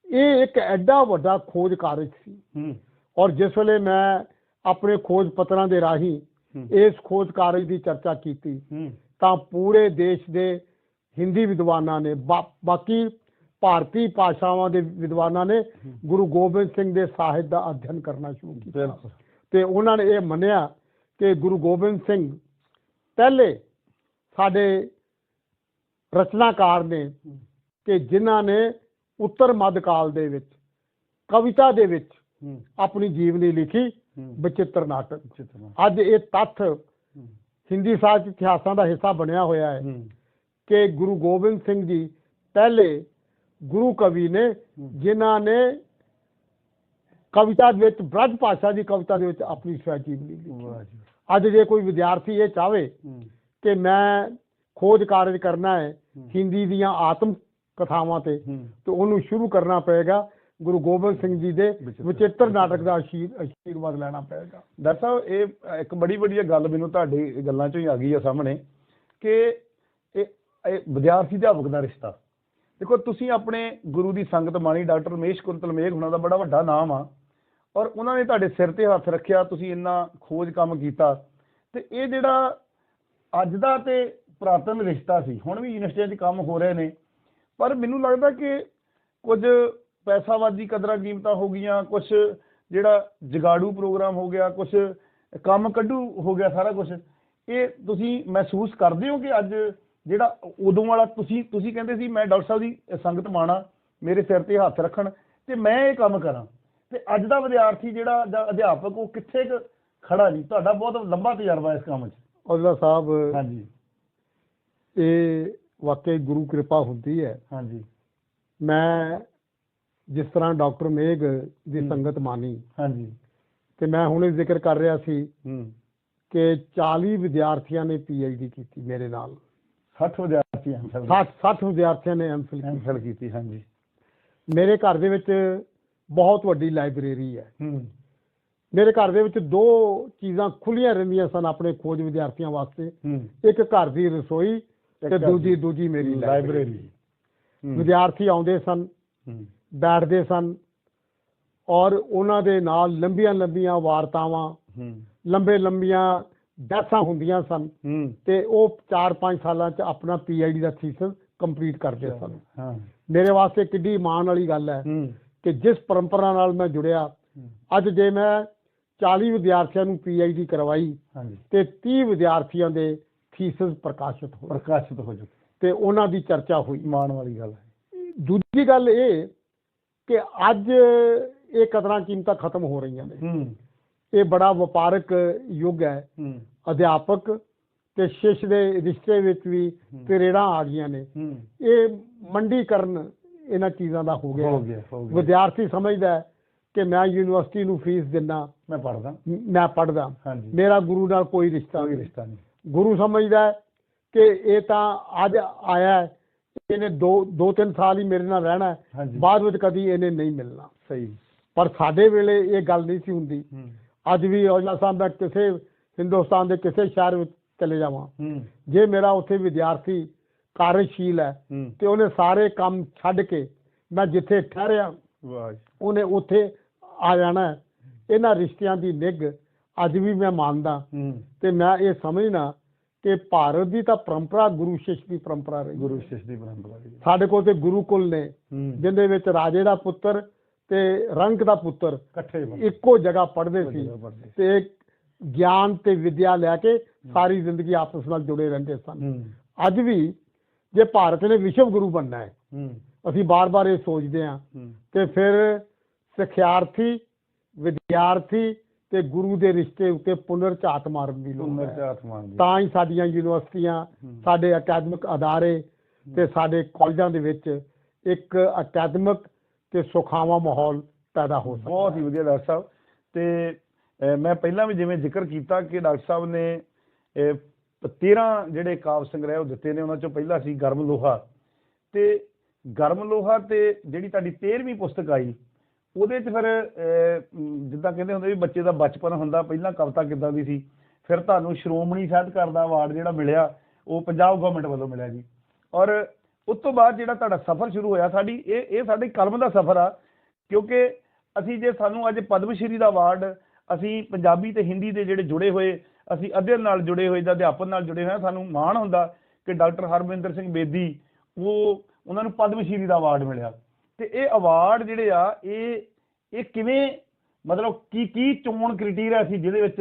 Speaker 2: ਇਹ ਇੱਕ ਐਡਾ ਵੱਡਾ ਖੋਜ ਕਾਰਜ ਸੀ। ਔਰ ਜਿਸ ਵੇਲੇ ਮੈਂ ਆਪਣੇ ਖੋਜ ਪੱਤਰਾਂ ਦੇ ਰਾਹੀਂ। ਇਸ ਖੋਜ ਕਾਰਜ ਦੀ ਚਰਚਾ ਕੀਤੀ ਤਾਂ ਪੂਰੇ ਦੇਸ਼ ਦੇ ਹਿੰਦੀ ਵਿਦਵਾਨਾਂ ਨੇ ਬਾਕੀ ਭਾਰਤੀ ਭਾਸ਼ਾਵਾਂ ਦੇ ਵਿਦਵਾਨਾਂ ਨੇ ਗੁਰੂ ਗੋਬਿੰਦ ਸਿੰਘ ਦੇ ਸਾਹਿਤ ਦਾ ਅਧਿਐਨ ਕਰਨਾ ਸ਼ੁਰੂ ਕੀਤਾ। ਤੇ ਉਹਨਾਂ ਨੇ ਇਹ ਮੰਨਿਆ ਕਿ ਗੁਰੂ ਗੋਬਿੰਦ ਸਿੰਘ ਪਹਿਲੇ ਸਾਡੇ ਰਚਨਾਕਾਰ ਨੇ ਕਿ ਜਿਨ੍ਹਾਂ ਨੇ ਉੱਤਰ ਮੱਧ ਕਾਲ ਦੇ ਵਿੱਚ ਕਵਿਤਾ ਦੇ ਵਿੱਚ ਆਪਣੀ ਜੀਵਨੀ ਲਿਖੀ ਬਚਿੱਤਰ ਨਾਟਕ। ਅੱਜ ਇਹ ਤੱਥ ਹਿੰਦੀ ਸਾਹਿਤ ਇਤਿਹਾਸਾਂ ਦਾ ਹਿੱਸਾ ਬਣਿਆ ਹੋਇਆ ਹੈ ਕਿ ਗੁਰੂ ਗੋਬਿੰਦ ਸਿੰਘ ਜੀ ਪਹਿਲੇ ਗੁਰੂ ਕਵੀ ਨੇ ਜਿਨ੍ਹਾਂ ਨੇ ਕਵਿਤਾ ਦੇ ਵਿੱਚ ਬ੍ਰਜ ਭਾਸ਼ਾ ਦੀ ਕਵਿਤਾ ਦੇ ਵਿੱਚ ਆਪਣੀ ਸਵੈ ਜੀਵਨੀ ਲਿਖੀ। ਅੱਜ ਜੇ ਕੋਈ ਵਿਦਿਆਰਥੀ ਇਹ ਚਾਹਵੇ ਕਿ ਮੈਂ ਖੋਜ ਕਾਰਜ ਕਰਨਾ ਹੂੰ। ਹਿੰਦੀ ਦੀਆਂ ਆਤਮ ਕਥਾਵਾਂ ਤੇ। ਤੇ ਉਹਨੂੰ ਸ਼ੁਰੂ ਕਰਨਾ ਪਏਗਾ ਗੁਰੂ ਗੋਬਿੰਦ ਸਿੰਘ ਜੀ ਦੇ
Speaker 1: ਵਿਚਿੱਤਰ।
Speaker 2: ਨਾਟਕ ਦਾ ਅਸ਼ੀਰ ਅਸ਼ੀਰਵਾਦ ਲੈਣਾ ਪਏਗਾ।
Speaker 1: ਡਾਕਟਰ ਸਾਹਿਬ ਇਹ ਇੱਕ ਬੜੀ ਵਧੀਆ ਗੱਲ ਮੈਨੂੰ ਤੁਹਾਡੀ ਗੱਲਾਂ ਚੋਂ ਹੀ ਆ ਗਈ ਆ ਸਾਹਮਣੇ ਕਿ ਇਹ ਵਿਦਿਆਰਥੀ ਅਧਿਆਪਕ ਦਾ ਰਿਸ਼ਤਾ। ਦੇਖੋ ਤੁਸੀਂ ਆਪਣੇ ਗੁਰੂ ਦੀ ਸੰਗਤ ਮਾਣੀ ਡਾਕਟਰ ਰਮੇਸ਼ ਕੁੰਤਲ ਮੇਘ ਹੁਣਾਂ ਦਾ ਬੜਾ ਵੱਡਾ ਨਾਮ ਆ। ਔਰ ਉਹਨਾਂ ਨੇ ਤੁਹਾਡੇ ਸਿਰ ਤੇ ਹੱਥ ਰੱਖਿਆ ਤੁਸੀਂ ਇੰਨਾ ਖੋਜ ਕੰਮ ਕੀਤਾ। ਤੇ ਇਹ ਜਿਹੜਾ ਅੱਜ ਦਾ ਤੇ ਪੁਰਾਤਨ ਰਿਸ਼ਤਾ ਸੀ ਹੁਣ ਵੀ ਯੂਨੀਵਰਸਿਟੀਆਂ 'ਚ ਕੰਮ ਹੋ ਰਹੇ ਨੇ। ਪਰ ਮੈਨੂੰ ਲੱਗਦਾ ਕਿ ਕੁਝ ਪੈਸਾਵਾਦੀ ਕਦਰਾਂ ਕੀਮਤਾਂ ਹੋ ਗਈਆਂ ਕੁਝ ਜਿਹੜਾ ਜਗਾੜੂ ਪ੍ਰੋਗਰਾਮ ਹੋ ਗਿਆ ਕੁਝ ਕੰਮ ਕੱਢੂ ਹੋ ਗਿਆ ਸਾਰਾ ਕੁਝ ਇਹ ਤੁਸੀਂ ਮਹਿਸੂਸ ਕਰਦੇ ਹੋ ਕਿ ਅੱਜ ਜਿਹੜਾ ਉਦੋਂ ਵਾਲਾ ਤੁਸੀਂ ਤੁਸੀਂ ਕਹਿੰਦੇ ਸੀ ਮੈਂ ਡਾਕਟਰ ਸਾਹਿਬ ਦੀ ਸੰਗਤ ਮਾਣਾ ਮੇਰੇ ਸਿਰ ਤੇ ਹੱਥ ਰੱਖਣ ਤੇ ਮੈਂ ਇਹ ਕੰਮ ਕਰਾਂ। ਤੇ ਅੱਜ ਦਾ ਵਿਦਿਆਰਥੀ ਜਿਹੜਾ ਜਾਂ ਅਧਿਆਪਕ ਉਹ ਕਿੱਥੇ ਖੜਾ ਜੀ? ਤੁਹਾਡਾ ਬਹੁਤ ਲੰਬਾ ਤਜਰਬਾ ਇਸ ਕੰਮ 'ਚ।
Speaker 2: ਔਜਲਾ ਸਾਹਿਬ
Speaker 1: ਹਾਂਜੀ।
Speaker 2: ਇਹ ਵਾਕਈ ਗੁਰੂ ਕਿਰਪਾ ਹੁੰਦੀ ਹੈ।
Speaker 1: ਹਾਂਜੀ।
Speaker 2: ਮੈਂ ਜਿਸ ਤਰ੍ਹਾਂ ਡਾਕਟਰ ਮੇਘ ਦੀ। ਸੰਗਤ ਮਾਨੀ
Speaker 1: ਹਾਂਜੀ।
Speaker 2: ਤੇ ਮੈਂ ਹੁਣੇ ਜ਼ਿਕਰ ਕਰ ਰਿਹਾ ਸੀ
Speaker 1: ਹੂੰ।
Speaker 2: ਕਿ 40 ਵਿਦਿਆਰਥੀਆਂ ਨੇ ਪੀਐਚਡੀ ਕੀਤੀ ਮੇਰੇ ਨਾਲ।
Speaker 1: 60 ਵਿਦਿਆਰਥੀ ਐਮਫਿਲ
Speaker 2: 60 60 ਵਿਦਿਆਰਥੀਆਂ ਨੇ ਐਮਫਿਲ ਕੀਤੀ।
Speaker 1: ਐਮਫਿਲ ਕੀਤੀ ਹਾਂਜੀ।
Speaker 2: ਮੇਰੇ ਘਰ ਦੇ ਵਿੱਚ ਬਹੁਤ ਵੱਡੀ ਲਾਇਬ੍ਰੇਰੀ ਹੈ।
Speaker 1: ਹੂੰ।
Speaker 2: ਮੇਰੇ ਘਰ ਦੇ ਵਿੱਚ ਦੋ ਚੀਜ਼ਾਂ ਖੁੱਲੀਆਂ ਰਹਿੰਦੀਆਂ ਸਨ ਆਪਣੇ ਖੋਜ ਵਿਦਿਆਰਥੀਆਂ ਵਾਸਤੇ। ਇੱਕ ਘਰ ਦੀ ਰਸੋਈ ਤੇ ਦੂਜੀ ਦੂਜੀ ਮੇਰੀ ਲਾਇਬ੍ਰੇਰੀ ਵਿਦਿਆਰਥੀ ਆਉਂਦੇ ਸਨ ਬੈਠਦੇ ਸਨ ਔਰ ਉਹਨਾਂ ਦੇ ਨਾਲ ਲੰਬੀਆਂ ਲੰਬੀਆਂ ਵਾਰਤਾਵਾਂ ਲੰਬੇ ਲੰਬੀਆਂ ਬਹਿਸਾਂ ਹੁੰਦੀਆਂ ਸਨ ਤੇ ਉਹ 4-5 ਸਾਲਾਂ 'ਚ ਆਪਣਾ ਪੀਐਚਡੀ ਦਾ ਥੀਸਿਸ ਕੰਪਲੀਟ ਕਰਦੇ ਸਨ। ਮੇਰੇ ਵਾਸਤੇ ਕਿੱਡੀ ਮਾਣ ਵਾਲੀ ਗੱਲ ਹੈ ਕਿ ਜਿਸ ਪਰੰਪਰਾ ਨਾਲ ਮੈਂ ਜੁੜਿਆ। ਅੱਜ ਜੇ ਮੈਂ 40 ਵਿਦਿਆਰਥੀਆਂ ਨੂੰ ਪੀਐਚਡੀ ਕਰਵਾਈ ਤੇ 30 ਵਿਦਿਆਰਥੀਆਂ ਦੇ ਥੀਸਿਸ ਪ੍ਰਕਾਸ਼ਿਤ ਹੋਏ
Speaker 1: ਪ੍ਰਕਾਸ਼ਿਤ ਹੋ ਚੁੱਕੇ
Speaker 2: ਤੇ ਉਹਨਾਂ ਦੀ ਚਰਚਾ ਹੋਈ
Speaker 1: ਮਾਣ ਵਾਲੀ ਗੱਲ ਹੈ।
Speaker 2: ਦੂਜੀ ਗੱਲ ਇਹ ਕਿ ਅੱਜ ਇਹ ਕਦਰਾਂ ਕੀਮਤਾਂ ਖਤਮ ਹੋ ਰਹੀਆਂ ਨੇ।
Speaker 1: ਹੂੰ।
Speaker 2: ਇਹ ਬੜਾ ਵਪਾਰਕ ਯੁੱਗ ਹੈ।
Speaker 1: ਹੂੰ।
Speaker 2: ਅਧਿਆਪਕ ਤੇ ਸ਼ਿਸ਼ ਦੇ ਰਿਸ਼ਤੇ ਵਿੱਚ ਵੀ ਤਰੇੜਾਂ ਆ ਗਈਆਂ ਨੇ।
Speaker 1: ਹੂੰ।
Speaker 2: ਇਹ ਮੰਡੀਕਰਨ ਇਹਨਾਂ ਚੀਜ਼ਾਂ ਦਾ ਹੋ ਗਿਆ।
Speaker 1: ਹੋ ਹੋ
Speaker 2: ਵਿਦਿਆਰਥੀ ਸਮਝਦਾ ਹੈ ਕਿ ਮੈਂ ਯੂਨੀਵਰਸਿਟੀ ਨੂੰ ਫੀਸ ਦਿੰਦਾ।
Speaker 1: ਮੈਂ ਪੜਦਾ
Speaker 2: ਮੈਂ ਪੜਦਾ ਮੇਰਾ ਗੁਰੂ ਨਾਲ ਕੋਈ ਰਿਸ਼ਤਾ ਨਹੀਂ।
Speaker 1: ਰਿਸ਼ਤਾ ਨਹੀਂ।
Speaker 2: ਗੁਰੂ ਸਮਝਦਾ ਹੈ ਕਿ ਇਹ ਤਾਂ ਅੱਜ ਆਇਆ ਹੈ, ਇਹਨੇ ਦੋ ਦੋ ਤਿੰਨ ਸਾਲ ਹੀ ਮੇਰੇ ਨਾਲ ਰਹਿਣਾ ਬਾਅਦ ਵਿੱਚ ਕਦੀ ਇਹਨੇ ਨਹੀਂ ਮਿਲਣਾ।
Speaker 1: ਸਹੀ।
Speaker 2: ਪਰ ਸਾਡੇ ਵੇਲੇ ਇਹ ਗੱਲ ਨਹੀਂ ਸੀ ਹੁੰਦੀ। ਅੱਜ ਵੀ ਔਜਲਾ ਸਾਹਿਬ ਮੈਂ ਕਿਸੇ ਹਿੰਦੁਸਤਾਨ ਦੇ ਕਿਸੇ ਸ਼ਹਿਰ ਵਿੱਚ ਚਲੇ ਜਾਵਾਂ। ਜੇ ਮੇਰਾ ਉੱਥੇ ਵਿਦਿਆਰਥੀ ਕਾਰਜਸ਼ੀਲ ਹੈ ਤੇ ਉਹਨੇ ਸਾਰੇ ਕੰਮ ਛੱਡ ਕੇ ਮੈਂ ਜਿੱਥੇ ਠਹਿਰਿਆ। ਉਹਨੇ ਉੱਥੇ ਆ ਜਾਣਾ। ਇਹਨਾਂ ਰਿਸ਼ਤਿਆਂ ਦੀ ਨਿੱਘ ਅੱਜ ਵੀ ਮੈਂ ਮੰਨਦਾ। ਤੇ ਮੈਂ ਇਹ ਸਮਝਣਾ ਕਿ ਭਾਰਤ ਦੀ ਤਾਂ ਪਰੰਪਰਾ ਗੁਰੂ ਸ਼ਿਸ਼ ਦੀ ਪਰੰਪਰਾ ਰਹੀ
Speaker 1: ਗੁਰੂ ਸ਼ਿਸ਼ ਦੀ ਪਰੰਪਰਾ ਦੀ
Speaker 2: ਸਾਡੇ ਕੋਲ ਤੇ ਗੁਰੂਕੁਲ ਨੇ ਜਿੰਦੇ ਵਿੱਚ ਰਾਜੇ ਦਾ ਪੁੱਤਰ ਤੇ ਰੰਕ ਦਾ ਪੁੱਤਰ
Speaker 1: ਇਕੱਠੇ
Speaker 2: ਇੱਕੋ ਜਗ੍ਹਾ ਪੜ੍ਹਦੇ ਸੀ। ਤੇ ਗਿਆਨ ਤੇ ਵਿਦਿਆ ਲੈ ਕੇ ਸਾਰੀ ਜ਼ਿੰਦਗੀ ਆਪਸ ਨਾਲ ਜੁੜੇ ਰਹਿੰਦੇ ਸਨ। ਅੱਜ ਵੀ ਜੇ ਭਾਰਤ ਨੇ ਵਿਸ਼ਵ ਗੁਰੂ ਬਣਨਾ ਹੈ ਅਸੀਂ ਬਾਰ-ਬਾਰ ਇਹ ਸੋਚਦੇ ਹੂੰ। ਤੇ ਫਿਰ ਸਿੱਖਿਆਰਥੀ ਵਿਦਿਆਰਥੀ ਤੇ ਗੁਰੂ ਦੇ ਰਿਸ਼ਤੇ ਉੱਤੇ ਪੁਨਰ ਝਾਤ ਮਾਰਨ ਦੀ ਲੋੜ ਹੈ।
Speaker 1: ਤੇ ਹੱਥ ਮੰਗਦੀ
Speaker 2: ਤਾਂ ਹੀ ਸਾਡੀਆਂ ਯੂਨੀਵਰਸਿਟੀਆਂ। ਸਾਡੇ ਅਕੈਡਮਿਕ ਅਦਾਰੇ ਤੇ ਸਾਡੇ ਕਾਲਜਾਂ ਦੇ ਵਿੱਚ ਇੱਕ ਅਕੈਡਮਿਕ ਤੇ ਸੁਖਾਵਾਂ ਮਾਹੌਲ ਪੈਦਾ ਹੋ ਸਕਦਾ
Speaker 1: ਬਹੁਤ ਹੀ ਵਧੀਆ ਡਾਕਟਰ ਸਾਹਿਬ। ਤੇ ਮੈਂ ਪਹਿਲਾਂ ਵੀ ਜਿਵੇਂ ਜ਼ਿਕਰ ਕੀਤਾ ਕਿ ਡਾਕਟਰ ਸਾਹਿਬ ਨੇ ਅਹ, 13 ਜਿਹੜੇ ਕਾਵ ਸੰਗ੍ਰਹਿ ਉਹ ਦਿੱਤੇ ਨੇ ਉਹਨਾਂ ਚੋਂ ਪਹਿਲਾ ਸੀ ਗਰਮ ਲੋਹਾ। ਤੇ ਗਰਮ ਲੋਹਾ ਤੇ ਜਿਹੜੀ ਤੁਹਾਡੀ 13ਵੀਂ ਪੁਸਤਕ ਆਈ ਉਹਦੇ 'ਚ ਫਿਰ ਜਿੱਦਾਂ ਕਹਿੰਦੇ ਹੁੰਦੇ ਵੀ ਬੱਚੇ ਦਾ ਬਚਪਨ ਹੁੰਦਾ ਪਹਿਲਾਂ ਕਵਿਤਾ ਕਿੱਦਾਂ ਦੀ ਸੀ? ਫਿਰ ਤੁਹਾਨੂੰ ਸ਼੍ਰੋਮਣੀ ਸਾਹਿਤਕਾਰ ਦਾ ਅਵਾਰਡ ਜਿਹੜਾ ਮਿਲਿਆ ਉਹ ਪੰਜਾਬ ਗਵਰਨਮੈਂਟ ਵੱਲੋਂ ਮਿਲਿਆ ਜੀ। ਔਰ ਉਸ ਤੋਂ ਬਾਅਦ ਜਿਹੜਾ ਤੁਹਾਡਾ ਸਫ਼ਰ ਸ਼ੁਰੂ ਹੋਇਆ ਸਾਡੀ ਇਹ ਇਹ ਸਾਡੀ ਕਲਮ ਦਾ ਸਫ਼ਰ ਆ ਕਿਉਂਕਿ ਅਸੀਂ ਜੇ ਸਾਨੂੰ ਅੱਜ ਪਦਮ ਸ਼੍ਰੀ ਦਾ ਅਵਾਰਡ ਅਸੀਂ ਪੰਜਾਬੀ ਤੇ ਹਿੰਦੀ ਦੇ ਜਿਹੜੇ ਜੁੜੇ ਹੋਏ ਅਸੀਂ ਅਧਿਐਨ ਨਾਲ ਜੁੜੇ ਹੋਏ ਜਾਂ ਅਧਿਆਪਨ ਨਾਲ ਜੁੜੇ ਹੋਏ ਹਾਂ, ਸਾਨੂੰ ਮਾਣ ਹੁੰਦਾ ਕਿ ਡਾਕਟਰ ਹਰਮਿੰਦਰ ਸਿੰਘ ਬੇਦੀ ਉਹ ਉਹਨਾਂ ਨੂੰ ਪਦਮ ਸ਼੍ਰੀ ਦਾ ਅਵਾਰਡ ਮਿਲਿਆ। ਤੇ ਇਹ ਅਵਾਰਡ ਜਿਹੜੇ ਆ ਇਹ ਇਹ ਕਿਵੇਂ ਮਤਲਬ ਕੀ ਕੀ ਚੋਣ ਕ੍ਰਾਈਟੇਰੀਆ ਸੀ ਜਿਹਦੇ ਵਿੱਚ